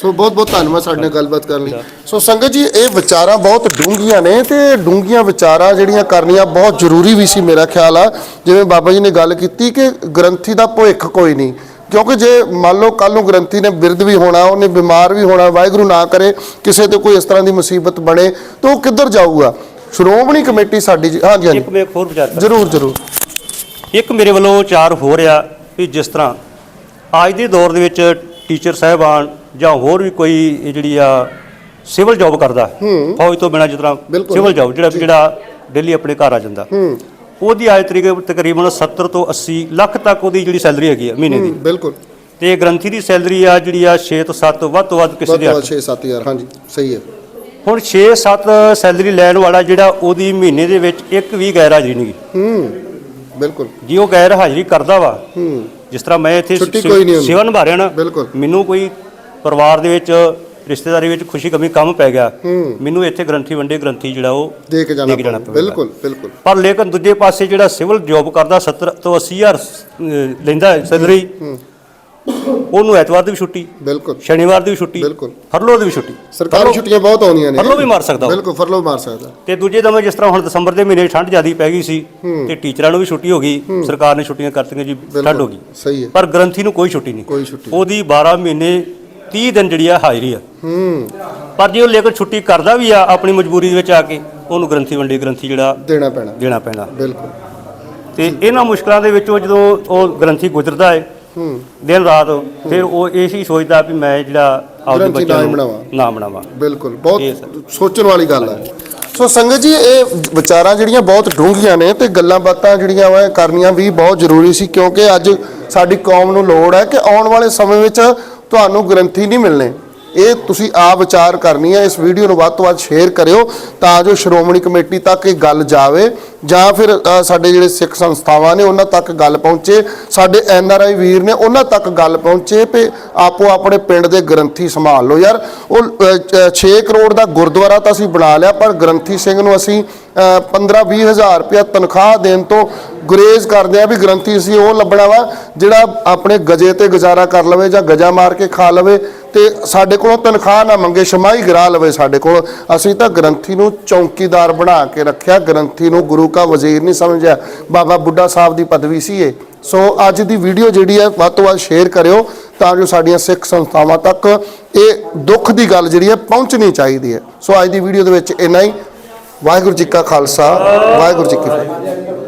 ਸੋ ਬਹੁਤ ਬਹੁਤ ਧੰਨਵਾਦ ਸਾਡੇ ਨਾਲ ਗੱਲਬਾਤ ਕਰਨ ਲਈ। ਸੋ ਸੰਗਤ ਜੀ ਇਹ ਵਿਚਾਰਾਂ ਬਹੁਤ ਡੂੰਘੀਆਂ ਨੇ ਤੇ ਡੂੰਘੀਆਂ ਵਿਚਾਰਾਂ ਜਿਹੜੀਆਂ ਕਰਨੀਆਂ ਬਹੁਤ ਜ਼ਰੂਰੀ ਵੀ ਸੀ ਮੇਰਾ ਖਿਆਲ ਆ। ਜਿਵੇਂ ਬਾਬਾ ਜੀ ਨੇ ਗੱਲ ਕੀਤੀ ਕਿ ਗ੍ਰੰਥੀ ਦਾ ਭਵਿੱਖ ਕੋਈ ਨਹੀਂ। ਕਿਉਂਕਿ ਜੇ ਮੰਨ ਲਓ ਕੱਲ ਨੂੰ ਗ੍ਰੰਥੀ ਨੇ ਬਿਰਧ ਵੀ ਹੋਣਾ ਉਹਨੇ ਬਿਮਾਰ ਵੀ ਹੋਣਾ ਵਾਹਿਗੁਰੂ ਨਾ ਕਰੇ ਕਿਸੇ ਤੇ ਕੋਈ ਇਸ ਤਰ੍ਹਾਂ ਦੀ ਮੁਸੀਬਤ ਬਣੇ ਤਾਂ ਉਹ ਕਿੱਧਰ ਜਾਊਗਾ? ਸ਼੍ਰੋਮਣੀ ਕਮੇਟੀ ਸਾਡੀ ਜੀ- ਹਾਂਜੀ ਹਾਂਜੀ। ਇੱਕ ਮੈਂ ਹੋਰ ਵਿਚਾਰ ਜ਼ਰੂਰ ਜ਼ਰੂਰ। ਇੱਕ ਮੇਰੇ ਵੱਲੋਂ ਚਾਰ ਹੋ ਰਿਹਾ ਵੀ ਜਿਸ ਤਰ੍ਹਾਂ ਅੱਜ ਦੇ ਦੌਰ ਦੇ ਵਿੱਚ ਟੀਚਰ ਸਾਹਿਬਾਨ ਜਾਂ ਹੋਰ ਵੀ ਕੋਈ ਜਿਹੜੀ ਆ ਸਿਵਲ ਜੌਬ ਕਰਦਾ ਫੌਜ ਤੋਂ ਬਿਨਾਂ ਬਿਲਕੁਲ। ਸਿਵਲ ਜੌਬ ਜਿਹੜਾ ਜਿਹੜਾ ਡੇਲੀ ਆਪਣੇ ਘਰ ਆ ਜਾਂਦਾ। ਉਹਦੀ ਆਜ ਤਰੀਕੇ ਤਕਰੀਬਨ 70 ਤੋਂ 80 ਲੱਖ ਤੱਕ ਉਹਦੀ ਜਿਹੜੀ ਸੈਲਰੀ ਹੈਗੀ ਆ ਮਹੀਨੇ ਦੀ। ਬਿਲਕੁਲ। ਤੇ ਗ੍ਰੰਥੀ ਦੀ ਸੈਲਰੀ ਆ ਜਿਹੜੀ ਆ 6 ਤੋਂ 7 ਵੱਧ ਤੋਂ ਵੱਧ ਕਿਸੇ ਦੇ ਤੋਂ ਹੱਥ। ਵੱਧ 6-7000 ਹਾਂਜੀ ਸਹੀ ਹੈ। ਹੁਣ 6-7 ਸੈਲਰੀ ਲੈਣ ਵਾਲਾ ਜਿਹੜਾ ਉਹਦੀ ਮਹੀਨੇ ਦੇ ਵਿੱਚ ਇੱਕ ਵੀ ਗੈਰ ਹਾਜ਼ਰੀ ਨਹੀਂ। ਹੂੰ ਬਿਲਕੁਲ। ਜੇ ਉਹ ਗੈਰ ਹਾਜ਼ਰੀ ਕਰਦਾ ਵਾ ਹੂੰ। ਜਿਸ ਤਰ੍ਹਾਂ ਮੈਂ ਇੱਥੇ ਛੁੱਟੀ ਸਿਵ- ਕੋਈ ਨਹੀਂ ਹੁੰਦੀ। ਸੇਵਾ ਨਿਭਾ ਰਿਹਾ ਨਾ ਬਿਲਕੁਲ। ਮੈਨੂੰ ਕੋਈ ਪਰਿਵਾਰ ਦੇ ਵਿੱਚ ਰਿਸ਼ਤੇਦਾਰੀ ਵਿੱਚ ਖੁਸ਼ੀ ਕਮੀ ਕੰਮ ਪੈ ਗਿਆ ਮੈਨੂੰ ਇੱਥੇ ਗ੍ਰੰਥੀ ਵੰਡੇ ਗ੍ਰੰਥੀ ਜਿਹੜਾ ਉਹ ਦੇ ਕੇ ਜਾਣਾ ਦੇ ਕੇ ਜਾਣਾ। ਬਿਲਕੁਲ ਬਿਲਕੁਲ ਪਰ ਲੇਕਿਨ ਦੂਜੇ ਪਾਸੇ ਜਿਹੜਾ ਸਿਵਲ ਜੌਬ ਕਰਦਾ 70 ਤੋਂ 80000 ਲੈਂਦਾ ਹੈ ਸੈਲਰੀ ਉਹਨੂੰ ਐਤਵਾਰ ਦੀ ਵੀ ਛੁੱਟੀ ਬਿਲਕੁਲ। ਸ਼ਨੀਵਾਰ ਦੀ ਵੀ ਛੁੱਟੀ ਬਿਲਕੁਲ। ਫਰਲੋ ਦੀ ਵੀ ਛੁੱਟੀ। ਸਰਕਾਰੀ ਛੁੱਟੀਆਂ ਬਹੁਤ ਆਉਂਦੀਆਂ ਨੇ। ਫਰਲੋ ਵੀ ਮਾਰ ਸਕਦਾ। ਬਿਲਕੁਲ ਫਰਲੋ ਮਾਰ ਸਕਦਾ। ਤੇ ਦੂਜੇ ਦਮੇ ਜਿਸ ਤਰ੍ਹਾਂ ਹੁਣ ਦਸੰਬਰ ਦੇ ਮਹੀਨੇ ਠੰਡ ਜ਼ਿਆਦੀ ਪੈ ਗਈ ਸੀ ਤੇ ਟੀਚਰਾਂ ਨੂੰ ਵੀ ਛੁੱਟੀ ਹੋ ਗਈ ਸਰਕਾਰ ਨੇ ਛੁੱਟੀਆਂ ਕਰਤੀਆਂ ਜੀ ਠੰਡ ਹੋ ਗਈ। ਸਹੀ ਹੈ। ਪਰ ਗ੍ਰੰਥੀ ਨੂੰ ਕੋਈ ਛੁੱਟੀ ਨਹੀਂ। ਕੋਈ ਛੁੱਟੀ ਉਹਦੀ 12 ਮਹੀਨੇ 30 ਦਿਨ ਜਿਹੜੀ ਆ ਹਾਜ਼ਰੀ ਆ। ਹੂੰ। ਪਰ ਜੇ ਉਹ ਲੇਕਿਨ ਛੁੱਟੀ ਕਰਦਾ ਵੀ ਆ ਆਪਣੀ ਮਜਬੂਰੀ ਦੇ ਵਿੱਚ ਆ ਕੇ ਉਹਨੂੰ ਗ੍ਰੰਥੀ ਵੰਡੀ ਗ੍ਰੰਥੀ ਜਿਹੜਾ ਦੇਣਾ ਪੈਣਾ। ਦੇਣਾ ਪੈਣਾ। ਬਿਲਕੁਲ। ਤੇ ਇਹਨਾਂ ਮੁਸ਼ਕਲਾਂ ਦੇ ਵਿੱਚੋਂ ਜਦੋਂ ਉਹ ਗ੍ਰੰਥੀ ਗੁਜ਼ਰਦਾ ਹੈ ਹੂੰ। ਦਿਨ ਰਾਤ ਫਿਰ ਉਹ ਇਹ ਸੋਚਦਾ ਵੀ ਮੈਂ ਜਿਹੜਾ ਆਪਦੇ ਗ੍ਰੰਥੀ ਬੱਚਿਆਂ ਨਾ ਨੂੰ ਬਣਾਵਾਂ। ਨਾ ਬਣਾਵਾਂ। ਬਿਲਕੁਲ ਬਹੁਤ ਸੋਚਣ ਵਾਲੀ ਗੱਲ ਹੈ। ਸੋ ਸੰਗਤ ਜੀ ਇਹ ਵਿਚਾਰਾਂ ਜਿਹੜੀਆਂ ਬਹੁਤ ਡੂੰਘੀਆਂ ਨੇ ਤੇ ਗੱਲਾਂ ਬਾਤਾਂ ਜਿਹੜੀਆਂ ਵਾ ਕਰਨੀਆਂ ਵੀ ਬਹੁਤ ਜ਼ਰੂਰੀ ਸੀ ਕਿਉਂਕਿ ਅੱਜ ਸਾਡੀ ਕੌਮ ਨੂੰ ਲੋੜ ਹੈ ਕਿ ਆਉਣ ਵਾਲੇ ਸਮੇਂ ਵਿੱਚ ਤੁਹਾਨੂੰ ਗ੍ਰੰਥੀ ਨਹੀਂ ਮਿਲਣੇ। ਇਹ ਤੁਸੀਂ ਆਪ ਵਿਚਾਰ ਕਰਨੀ ਹੈ, ਇਸ ਵੀਡੀਓ ਨੂੰ ਵੱਧ ਤੋਂ ਵੱਧ ਸ਼ੇਅਰ ਕਰਿਓ ਤਾਂ ਜੋ ਸ਼੍ਰੋਮਣੀ ਕਮੇਟੀ ਤੱਕ ਇਹ ਗੱਲ ਜਾਵੇ ਜਾਂ ਫਿਰ ਸਾਡੇ ਜਿਹੜੇ ਸਿੱਖ ਸੰਸਥਾਵਾਂ ਨੇ ਉਹਨਾਂ ਤੱਕ ਗੱਲ ਪਹੁੰਚੇ, ਸਾਡੇ ਐਨ ਆਰ ਆਈ ਵੀਰ ਨੇ ਉਹਨਾਂ ਤੱਕ ਗੱਲ ਪਹੁੰਚੇ ਵੀ ਆਪੋ ਆਪਣੇ ਪਿੰਡ ਦੇ ਗ੍ਰੰਥੀ ਸੰਭਾਲ ਲਓ। ਯਾਰ, ਉਹ 6 ਕਰੋੜ ਦਾ ਗੁਰਦੁਆਰਾ ਤਾਂ ਅਸੀਂ ਬਣਾ ਲਿਆ, ਪਰ ਗ੍ਰੰਥੀ ਸਿੰਘ ਨੂੰ ਅਸੀਂ 15-20 ਹਜ਼ਾਰ ਰੁਪਇਆ ਤਨਖਾਹ ਦੇਣ ਤੋਂ ਗੁਰੇਜ਼ ਕਰਦੇ ਆ ਵੀ ਗ੍ਰੰਥੀ ਅਸੀਂ ਉਹ ਲੱਭਣਾ ਵਾ, ਜਿਹੜਾ ਆਪਣੇ ਗਜੇ ਤੇ ਗੁਜ਼ਾਰਾ ਕਰ ਲਵੇ ਜਾਂ ਗਜਾ ਮਾਰ ਕੇ ਖਾ ਲਵੇ। ਤੇ ਸਾਡੇ ਕੋਲੋਂ ਤਨਖਾਹ ਨਾ ਮੰਗੇ ਸ਼ਮਾਈ ਗਰਾ ਲਵੇ ਸਾਡੇ ਕੋਲ। ਅਸੀਂ ਤਾਂ ਗ੍ਰੰਥੀ ਨੂੰ ਚੌਕੀਦਾਰ ਬਣਾ ਕੇ ਰੱਖਿਆ। ਗ੍ਰੰਥੀ ਨੂੰ ਗੁਰੂ ਕਾ ਵਜ਼ੀਰ ਨਹੀਂ ਸਮਝਿਆ। ਬਾਬਾ ਬੁੱਢਾ ਸਾਹਿਬ ਦੀ ਪਦਵੀ ਸੀ ਇਹ। ਸੋ ਅੱਜ ਦੀ ਵੀਡੀਓ ਜਿਹੜੀ ਹੈ, ਵੱਧ ਤੋਂ ਵੱਧ ਸ਼ੇਅਰ ਕਰਿਓ ਤਾਂ ਜੋ ਸਾਡੀਆਂ ਸਿੱਖ ਸੰਸਥਾਵਾਂ ਤੱਕ ਇਹ ਦੁੱਖ ਦੀ ਗੱਲ ਜਿਹੜੀ ਹੈ, ਪਹੁੰਚਣੀ ਚਾਹੀਦੀ ਹੈ। ਸੋ ਅੱਜ ਦੀ ਵੀਡੀਓ ਦੇ ਵਿੱਚ ਇੰਨਾ ਹੀ। ਵਾਹਿਗੁਰੂ ਜੀ ਕਾ ਖਾਲਸਾ, ਵਾਹਿਗੁਰੂ ਜੀ ਕੀ ਫਤਿਹ।